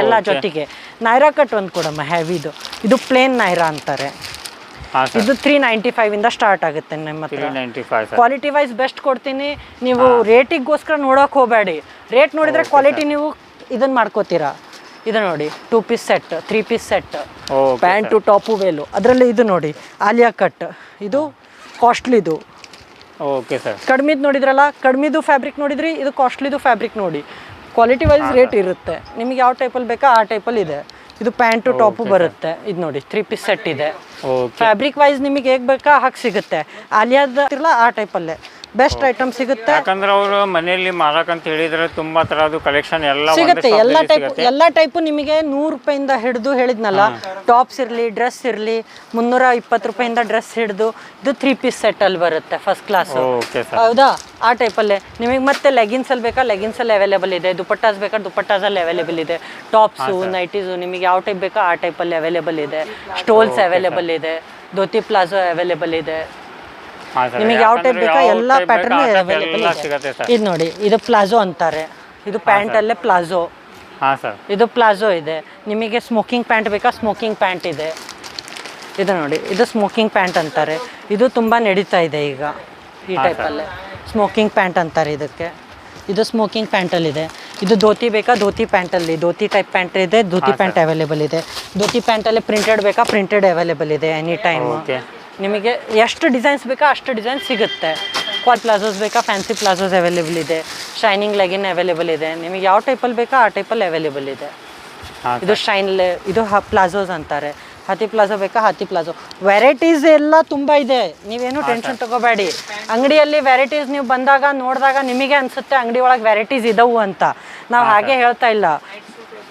ಎಲ್ಲ ಜೊತೆಗೆ. ನೈರಾ ಕಟ್ ಒಂದು ಕೊಡಮ್ಮ ಹೆವಿದು ಇದು. ಪ್ಲೇನ್ ನೈರಾ ಅಂತಾರೆ. ಇದು ತ್ರೀ ನೈಂಟಿ ಇಂದ ಸ್ಟಾರ್ಟ್ ಆಗುತ್ತೆ ನಿಮ್ಮ ಹತ್ರ. ಫೈವ್ ಕ್ವಾಲಿಟಿ ವೈಸ್ ಬೆಸ್ಟ್ ಕೊಡ್ತೀನಿ. ನೀವು ರೇಟಿಗೋಸ್ಕರ ನೋಡೋಕೆ ಹೋಗಬೇಡಿ. ರೇಟ್ ನೋಡಿದ್ರೆ ಕ್ವಾಲಿಟಿ ನೀವು ಇದನ್ನ ಮಾಡ್ಕೋತೀರಾ. ಇದು ನೋಡಿ two piece set three piece set pant to top veil ಅದರಲ್ಲಿ ಇದು ನೋಡಿ ಆಲಿಯಾ ಕಟ್ ಇದು ಕಾಸ್ಟ್ಲಿದು ಓಕೆ ಸರ್ ಕಡಿಮೆದು ನೋಡಿದ್ರಲ್ಲ ಕಡಿಮೆದು ಫ್ಯಾಬ್ರಿಕ್ ನೋಡಿದ್ರಿ ಇದು ಕಾಸ್ಟ್ಲಿದು ಫ್ಯಾಬ್ರಿಕ್ ನೋಡಿ. ಕ್ವಾಲಿಟಿ ವೈಸ್ ರೇಟ್ ಇರುತ್ತೆ. ನಿಮಗೆ ಯಾವ ಟೈಪಲ್ಲಿ ಬೇಕಾ ಆ ಟೈಪಲ್ಲಿ ಇದೆ. ಇದು ಪ್ಯಾಂಟು ಟಾಪು ಬರುತ್ತೆ. ಇದು ನೋಡಿ ತ್ರೀ ಪೀಸ್ ಸೆಟ್ ಇದೆ. ಫ್ಯಾಬ್ರಿಕ್ ವೈಸ್ ನಿಮಗೆ ಹೇಗೆ ಬೇಕಾ ಹಾಗೆ ಸಿಗುತ್ತೆ. ಆಲಿಯಾದ ಇರಲ್ಲ ಆ ಟೈಪಲ್ಲೇ ಬೆಸ್ಟ್ ಐಟಮ್ ಸಿಗುತ್ತೆ. ಯಾಕಂದ್ರೆ ಅವರು ಮನೆಯಲ್ಲಿ ಮಾರಕಂತ ಹೇಳಿದ್ರೆ ತುಂಬಾ ತರದ್ದು ಕಲೆಕ್ಷನ್ ಎಲ್ಲ ಸಿಗುತ್ತೆ. ಎಲ್ಲ ಟೈಪ್ ಎಲ್ಲ ಟೈಪು ನಿಮಗೆ ನೂರು ರೂಪಾಯಿಂದ ಹಿಡಿದು ಹೇಳಿದ್ನಲ್ಲ. ಟಾಪ್ಸ್ ಇರಲಿ ಡ್ರೆಸ್ ಇರಲಿ ಮುನ್ನೂರ ಇಪ್ಪತ್ತು ರೂಪಾಯಿಂದ ಡ್ರೆಸ್ ಹಿಡಿದು ಇದು ತ್ರೀ ಪೀಸ್ ಸೆಟ್ ಅಲ್ಲಿ ಬರುತ್ತೆ ಫಸ್ಟ್ ಕ್ಲಾಸ್ ಹೌದಾ? ಆ ಟೈಪಲ್ಲೇ ನಿಮಗೆ ಮತ್ತೆ ಲೆಗಿನ್ಸ್ ಅಲ್ಲಿ ಬೇಕಾ? ಲೆಗಿನ್ಸ್ ಅಲ್ಲಿ ಅವೈಲೇಬಲ್ ಇದೆ. ದುಪಟ್ಟಾಸ್ ಬೇಕಾ? ದುಪಟ್ಟಾಸ್ ಅಲ್ಲಿ ಅವೈಲೇಬಲ್ ಇದೆ. ಟಾಪ್ಸು ನೈಟೀಸು ನಿಮಗೆ ಯಾವ ಟೈಪ್ ಬೇಕಾ? ಆ ಟೈಪಲ್ಲಿ ಅವೈಲೇಬಲ್ ಇದೆ. ಸ್ಟೋಲ್ಸ್ ಅವೈಲೇಬಲ್ ಇದೆ. ಧೋತಿ ಪ್ಲಾಜೋ ಅವೈಲೇಬಲ್ ಇದೆ. ನಿಮಗೆ ಯಾವ ಟೈಪ್ ಬೇಕಾ? ಎಲ್ಲ ಪ್ಯಾಟರ್ನ್ ಅವೈಲೇಬಲ್ ಇದೆ. ಸಿಗುತ್ತೆ ಸರ್. ಇದು ನೋಡಿ ಇದು ಪ್ಲಾಜೋ ಅಂತಾರೆ. ಇದು ಪ್ಯಾಂಟ್ ಅಲ್ಲೇ ಪ್ಲಾಜೋ. ಹಾ ಸರ್. ಇದು ಪ್ಲಾಜೋ ಇದೆ. ನಿಮಗೆ ಸ್ಮೋಕಿಂಗ್ ಪ್ಯಾಂಟ್ ಬೇಕಾ? ಸ್ಮೋಕಿಂಗ್ ಪ್ಯಾಂಟ್ ಇದೆ. ಇದು ನೋಡಿ ಇದು ಸ್ಮೋಕಿಂಗ್ ಪ್ಯಾಂಟ್ ಅಂತಾರೆ. ಇದು ತುಂಬ ನಡೀತಾ ಇದೆ ಈಗ ಈ ಟೈಪಲ್ಲೇ ಸ್ಮೋಕಿಂಗ್ ಪ್ಯಾಂಟ್ ಅಂತಾರೆ ಇದಕ್ಕೆ. ಇದು ಸ್ಮೋಕಿಂಗ್ ಪ್ಯಾಂಟಲ್ಲಿದೆ ಇದು. ಧೋತಿ ಬೇಕಾ? ಧೋತಿ ಪ್ಯಾಂಟಲ್ಲಿ ಧೋತಿ ಟೈಪ್ ಪ್ಯಾಂಟ್ ಇದೆ ಧೋತಿ ಪ್ಯಾಂಟ್ ಅವೈಲೇಬಲ್ ಇದೆ. ಧೋತಿ ಪ್ಯಾಂಟಲ್ಲಿ ಪ್ರಿಂಟೆಡ್ ಬೇಕಾ? ಪ್ರಿಂಟೆಡ್ ಅವೈಲೇಬಲ್ ಇದೆ ಎನಿ ಟೈಮ್ ನಿಮಗೆ ಎಷ್ಟು ಡಿಸೈನ್ಸ್ ಬೇಕಾ ಅಷ್ಟು ಡಿಸೈನ್ ಸಿಗುತ್ತೆ. ಕ್ವಾಡ್ ಪ್ಲಾಜೋಸ್ ಬೇಕಾ? ಫ್ಯಾನ್ಸಿ ಪ್ಲಾಜೋಸ್ ಅವೈಲೇಬಲ್ ಇದೆ. ಶೈನಿಂಗ್ ಲೆಗಿನ್ ಅವೈಲೇಬಲ್ ಇದೆ. ನಿಮಗೆ ಯಾವ ಟೈಪಲ್ಲಿ ಬೇಕಾ ಆ ಟೈಪಲ್ಲಿ ಅವೈಲೇಬಲ್ ಇದೆ. ಇದು ಶೈನ್ ಇದು ಹ ಪ್ಲಾಜೋಸ್ ಅಂತಾರೆ. ಹತ್ತಿ ಪ್ಲಾಜೋ ಬೇಕಾ? ಹತ್ತಿ ಪ್ಲಾಜೋ ವೆರೈಟೀಸ್ ಎಲ್ಲ ತುಂಬ ಇದೆ. ನೀವೇನು ಟೆನ್ಷನ್ ತಗೋಬೇಡಿ. ಅಂಗಡಿಯಲ್ಲಿ ವೆರೈಟೀಸ್ ನೀವು ಬಂದಾಗ ನೋಡಿದಾಗ ನಿಮಗೆ ಅನ್ಸುತ್ತೆ ಅಂಗಡಿ ಒಳಗೆ ವೆರೈಟೀಸ್ ಇದಾವು ಅಂತ. ನಾವು ಹಾಗೆ ಹೇಳ್ತಾ ಇಲ್ಲ.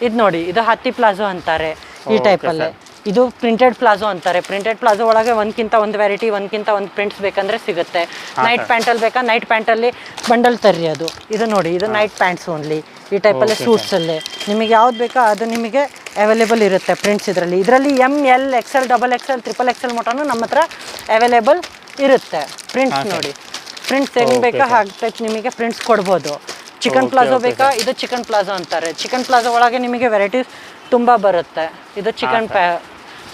ಇದು ನೋಡಿ ಇದು ಹತ್ತಿ ಪ್ಲಾಜೋ ಅಂತಾರೆ ಈ ಟೈಪಲ್ಲೇ ಇದು ಪ್ರಿಂಟೆಡ್ ಪ್ಲಾಜೋ ಅಂತಾರೆ. ಪ್ರಿಂಟೆಡ್ ಪ್ಲಾಜೋ ಒಳಗೆ ಒಂದ್ಕಿಂತ ಒಂದು ವೆರೈಟಿ ಒಂದ್ಕಿಂತ ಒಂದು ಪ್ರಿಂಟ್ಸ್ ಬೇಕಂದ್ರೆ ಸಿಗುತ್ತೆ. ನೈಟ್ ಪ್ಯಾಂಟಲ್ಲಿ ಬೇಕಾ? ನೈಟ್ ಪ್ಯಾಂಟಲ್ಲಿ ಬಂಡಲ್ ತರ್ರಿ ಅದು. ಇದು ನೋಡಿ ಇದು ನೈಟ್ ಪ್ಯಾಂಟ್ಸ್ ಓನ್ಲಿ ಈ ಟೈಪಲ್ಲಿ ಸೂಟ್ಸಲ್ಲಿ ನಿಮಗೆ ಯಾವ್ದು ಬೇಕೋ ಅದು ನಿಮಗೆ ಅವೈಲೇಬಲ್ ಇರುತ್ತೆ ಪ್ರಿಂಟ್ಸ್ ಇದರಲ್ಲಿ. ಇದರಲ್ಲಿ M L XL double XL triple XL mutton ನಮ್ಮ ಹತ್ರ ಅವೈಲೇಬಲ್ ಇರುತ್ತೆ. ಪ್ರಿಂಟ್ಸ್ ನೋಡಿ. ಪ್ರಿಂಟ್ಸ್ ಹೆಂಗೆ ಬೇಕಾ ಹಾಗೆ ಟೈಪ್ ನಿಮಗೆ ಪ್ರಿಂಟ್ಸ್ ಕೊಡ್ಬೋದು. ಚಿಕನ್ ಪ್ಲಾಜೋ ಬೇಕಾ? ಇದು ಚಿಕನ್ ಪ್ಲಾಜೋ ಅಂತಾರೆ. ಚಿಕನ್ ಪ್ಲಾಜೋ ಒಳಗೆ ನಿಮಗೆ ವೆರೈಟೀಸ್ ತುಂಬ ಬರುತ್ತೆ. ಇದು chikan ಪ್ಯಾ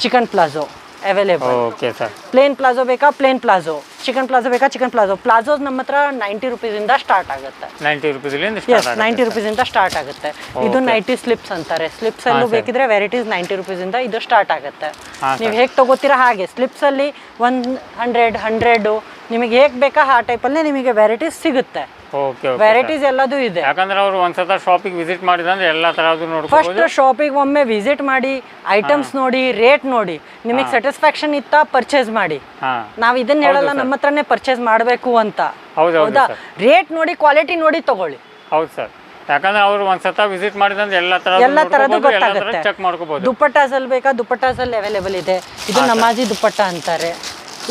chikan palazzo available okay sir plain palazzo ಬೇಕಾ? ಪ್ಲೇನ್ ಪ್ಲಾಜೋ ಚಿಕನ್ ಪ್ಲಾಜೋ ಬೇಕಾ? ಚಿಕನ್ ಪ್ಲಾಜೋ ಪ್ಲಾಜೋಸ್ ನಮ್ಮ ಹತ್ರ ನೈಂಟಿ ರುಪೀಸಿಂದ ಸ್ಟಾರ್ಟ್ ಆಗುತ್ತೆ. ನೈಂಟಿ ರುಪೀಸ್ ಎಸ್ ನೈಂಟಿ ರುಪೀಸಿಂದ ಸ್ಟಾರ್ಟ್ ಆಗುತ್ತೆ. ಇದು ನೈಂಟಿ ಸ್ಲಿಪ್ಸ್ ಅಂತಾರೆ. ಸ್ಲಿಪ್ಸ್ ಅಲ್ಲೂ ಬೇಕಿದ್ರೆ ವೆರೈಟೀಸ್ ನೈಂಟಿ ರುಪೀಸಿಂದ ಇದು ಸ್ಟಾರ್ಟ್ ಆಗುತ್ತೆ. ನೀವು ಹೇಗೆ ತಗೋತೀರಾ ಹಾಗೆ? ಸ್ಲಿಪ್ಸ್ ಅಲ್ಲಿ ಒನ್ ಹಂಡ್ರೆಡ್ ಹಂಡ್ರೆಡು ನಿಮಗೆ ಹೇಗೆ ಬೇಕಾ ಆ ಟೈಪಲ್ಲೇ ನಿಮಗೆ ವೆರೈಟೀಸ್ ಸಿಗುತ್ತೆ. ಓಕೆ ವೆರೈಟೀಸ್ ಎಲ್ಲದೂ ಇದೆ. ಯಾಕಂದ್ರೆ ಅವರು ಒಂದ್ಸತ ಶಾಪಿಗೆ ವಿಸಿಟ್ ಮಾಡಿದ್ರೆ ಎಲ್ಲ ತರದ್ದು ನೋಡಿ ಫಸ್ಟ್ ಶಾಪಿಗೆ ಒಮ್ಮೆ ವಿಸಿಟ್ ಮಾಡಿ ಐಟಮ್ಸ್ ನೋಡಿ ರೇಟ್ ನೋಡಿ ನಿಮಗೆ ಸ್ಯಾಟಿಸ್ಫ್ಯಾಕ್ಷನ್ ಇತ್ತಾ ಪರ್ಚೇಸ್ ಮಾಡಿ. ನಾವು ಇದನ್ನ ಹೇಳಲ್ಲ ನಮ್ಮ ಹತ್ರನೇ ಪರ್ಚೇಸ್ ಮಾಡಬೇಕು ಅಂತ. ಹೌದಾ ರೇಟ್ ನೋಡಿ ಕ್ವಾಲಿಟಿ ನೋಡಿ ತಗೊಳ್ಳಿ. ಹೌದು ಸರ್ ಯಾಕಂದ್ರೆ ಅವ್ರು ಒಂದ್ಸತ ವಿಸಿಟ್ ಮಾಡಿದ್ರೆ ಎಲ್ಲ ತರ ಎಲ್ಲ ತರದ್ದು ಗೊತ್ತಾಗುತ್ತೆ. ಚೆಕ್ ಮಾಡ್ಕೋಬಹುದು ದುಪ್ಪಟ್ಟಾಸಲ್ಲಿ ಬೇಕಾ? ದುಪ್ಪಟ್ಟಾಸಲ್ಲಿ ಅವೈಲೇಬಲ್ ಇದೆ. ಇದು ನಮಾಜಿ ದುಪ್ಪಟ್ಟ ಅಂತಾರೆ.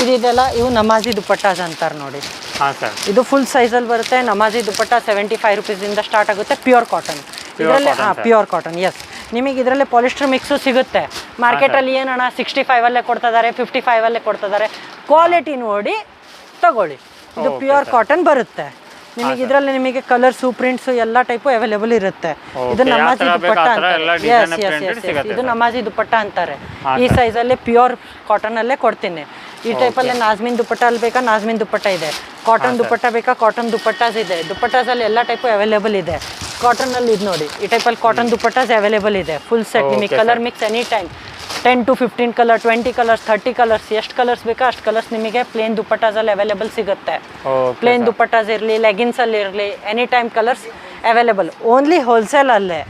ಇದಿದೆಲ್ಲ ಇವು ನಮಾಜಿ ದುಪ್ಪಟ್ಟಾಸ್ ಅಂತಾರೆ ನೋಡಿ. ಹಾ ಸರ್. ಇದು ಫುಲ್ ಸೈಜಲ್ಲಿ ಬರುತ್ತೆ ನಮಾಜಿ ದುಪ್ಪಟ್ಟ ಸೆವೆಂಟಿ ಫೈವ್ ರುಪೀಸಿಂದ ಸ್ಟಾರ್ಟ್ ಆಗುತ್ತೆ ಪ್ಯೂರ್ ಕಾಟನ್ ಇದರಲ್ಲಿ ಹಾ ಪ್ಯೂರ್ ಕಾಟನ್ ಎಸ್ ನಿಮಗೆ ಇದರಲ್ಲಿ ಪಾಲಿಸ್ಟರ್ ಮಿಕ್ಸು ಸಿಗುತ್ತೆ. ಮಾರ್ಕೆಟಲ್ಲಿ ಏನಣ್ಣ ಸಿಕ್ಸ್ಟಿ ಫೈವಲ್ಲೇ ಕೊಡ್ತಿದ್ದಾರೆ ಫಿಫ್ಟಿ ಫೈವಲ್ಲೇ ಕೊಡ್ತಿದ್ದಾರೆ ಕ್ವಾಲಿಟಿ ನೋಡಿ ತಗೊಳ್ಳಿ. ಇದು ಪ್ಯೂರ್ ಕಾಟನ್ ಬರುತ್ತೆ. ನಿಮಗೆ ಇದರಲ್ಲಿ ನಿಮಗೆ ಕಲರ್ಸು ಪ್ರಿಂಟ್ಸು ಎಲ್ಲ ಟೈಪು ಅವೈಲೇಬಲ್ ಇರುತ್ತೆ. ಇದು ನಮಾಜಿ ದುಪ್ಪಟ್ಟ yes, yes. ಸಿಗುತ್ತೆ ಇದು. ನಮಾಜಿ ದುಪ್ಪಟ್ಟ ಅಂತಾರೆ. ಈ ಸೈಜಲ್ಲಿ ಪ್ಯೂರ್ ಕಾಟನಲ್ಲೇ ಕೊಡ್ತೀನಿ. ಈ ಟೈಪಲ್ಲಿ ನಾಜ್ಮಿನ್ ದುಪ್ಪಟ್ಟ ಅಲ್ಲಿ ಬೇಕಾ? ನಾಜ್ಮಿನ್ ದುಪ್ಪಟ್ಟ ಇದೆ. ಕಾಟನ್ ದುಪ್ಪಟ್ಟ ಬೇಕಾ? ಕಾಟನ್ ದುಪ್ಪಟ್ಟಾಸ್ ಇದೆ. ದುಪ್ಪಟ್ಟಾಸಲ್ಲಿ ಎಲ್ಲ ಟೈಪು ಅವೈಲೇಬಲ್ ಇದೆ. ಕಾಟನಲ್ಲಿ ಇದು ನೋಡಿ. ಈ ಟೈಪಲ್ಲಿ ಕಾಟನ್ ದುಪ್ಪಟ್ಟಾಸ್ ಅವೈಲೇಬಲ್ ಇದೆ. ಫುಲ್ ಸೆಟ್ ನಿಮಗೆ colour mix any time ten to fifteen colour twenty colours thirty colours ಎಷ್ಟು ಕಲರ್ಸ್ ಬೇಕಾ ಅಷ್ಟು ಕಲರ್ಸ್ ನಿಮಗೆ ಪ್ಲೇನ್ ದುಪ್ಪಟ್ಟಾಸಲ್ಲಿ ಅವೈಲೇಬಲ್ ಸಿಗುತ್ತೆ. ಪ್ಲೇನ್ ದುಪ್ಪಟ್ಟಾಸ್ ಇರಲಿ ಲೆಗಿನ್ಸಲ್ಲಿ ಇರಲಿ any time colours available only wholesale ಅಲ್ಲೇ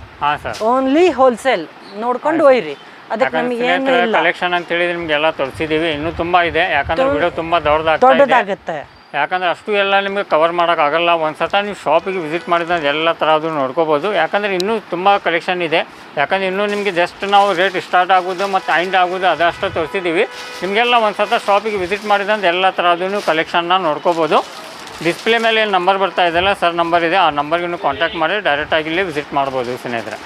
ಓನ್ಲಿ ಹೋಲ್ಸೇಲ್ ನೋಡ್ಕೊಂಡು ಒಯ್ರಿ. ಅದಕ್ಕೆ ನಮಗೆ ಏನು ಇಲ್ಲ. ಕಲೆಕ್ಷನ್ ಅಂತ ಹೇಳಿ ನಿಮ್ಗೆ ಎಲ್ಲ ತೋರಿಸಿದೀವಿ. ಇನ್ನು ತುಂಬಾ ಇದೆ. ಯಾಕಂದ್ರೆ ವಿಡಿಯೋ ತುಂಬಾ ದೊಡ್ಡದಾಗ್ತಾ ಇದೆ. ದೊಡ್ಡದಾಗುತ್ತೆ. ಯಾಕಂದ್ರೆ ಅಷ್ಟು ಎಲ್ಲ ನಿಮಗೆ ಕವರ್ ಮಾಡೋಕ್ಕಾಗಲ್ಲ ಆಗಲ್ಲ. ಸತ ನೀವು ಶಾಪಿಗೆ ವಿಸಿಟ್ ಮಾಡಿದ್ರೆ ಎಲ್ಲ ಥರದ್ದು ನೋಡ್ಕೋಬೋದು. ಯಾಕಂದ್ರೆ ಇನ್ನೂ ತುಂಬ ಕಲೆಕ್ಷನ್ ಇದೆ. ಯಾಕಂದ್ರೆ ಇನ್ನೂ ನಿಮಗೆ ಜಸ್ಟ್ ನಾವು ರೇಟ್ ಸ್ಟಾರ್ಟ್ ಆಗೋದು ಮತ್ತು ಐಂಡ್ ಆಗೋದು ಅದಷ್ಟು ತೋರಿಸಿದೀವಿ. ನಿಮಗೆಲ್ಲ ಒಂದು ಸತ ಶಾಪಿಗೆ ವಿಸಿಟ್ ಮಾಡಿದ್ರೆ ಎಲ್ಲ ಥರದ್ದು ಕಲೆಕ್ಷನ್ನ ನೋಡ್ಕೋಬೋದು. ಡಿಸ್ಪ್ಲೇ ಮೇಲೆ ಏನು ನಂಬರ್ ಬರ್ತಾ ಇದೆಯಲ್ಲ ಸರ್ ನಂಬರ್ ಇದೆ. ಆ ನಂಬರ್ಗೆ ಕಾಂಟ್ಯಾಕ್ಟ್ ಮಾಡಿ ಡೈರೆಕ್ಟಾಗಿ ಇಲ್ಲಿ ವಿಸಿಟ್ ಮಾಡ್ಬೋದು ಸ್ನೇಹಿತರೆ.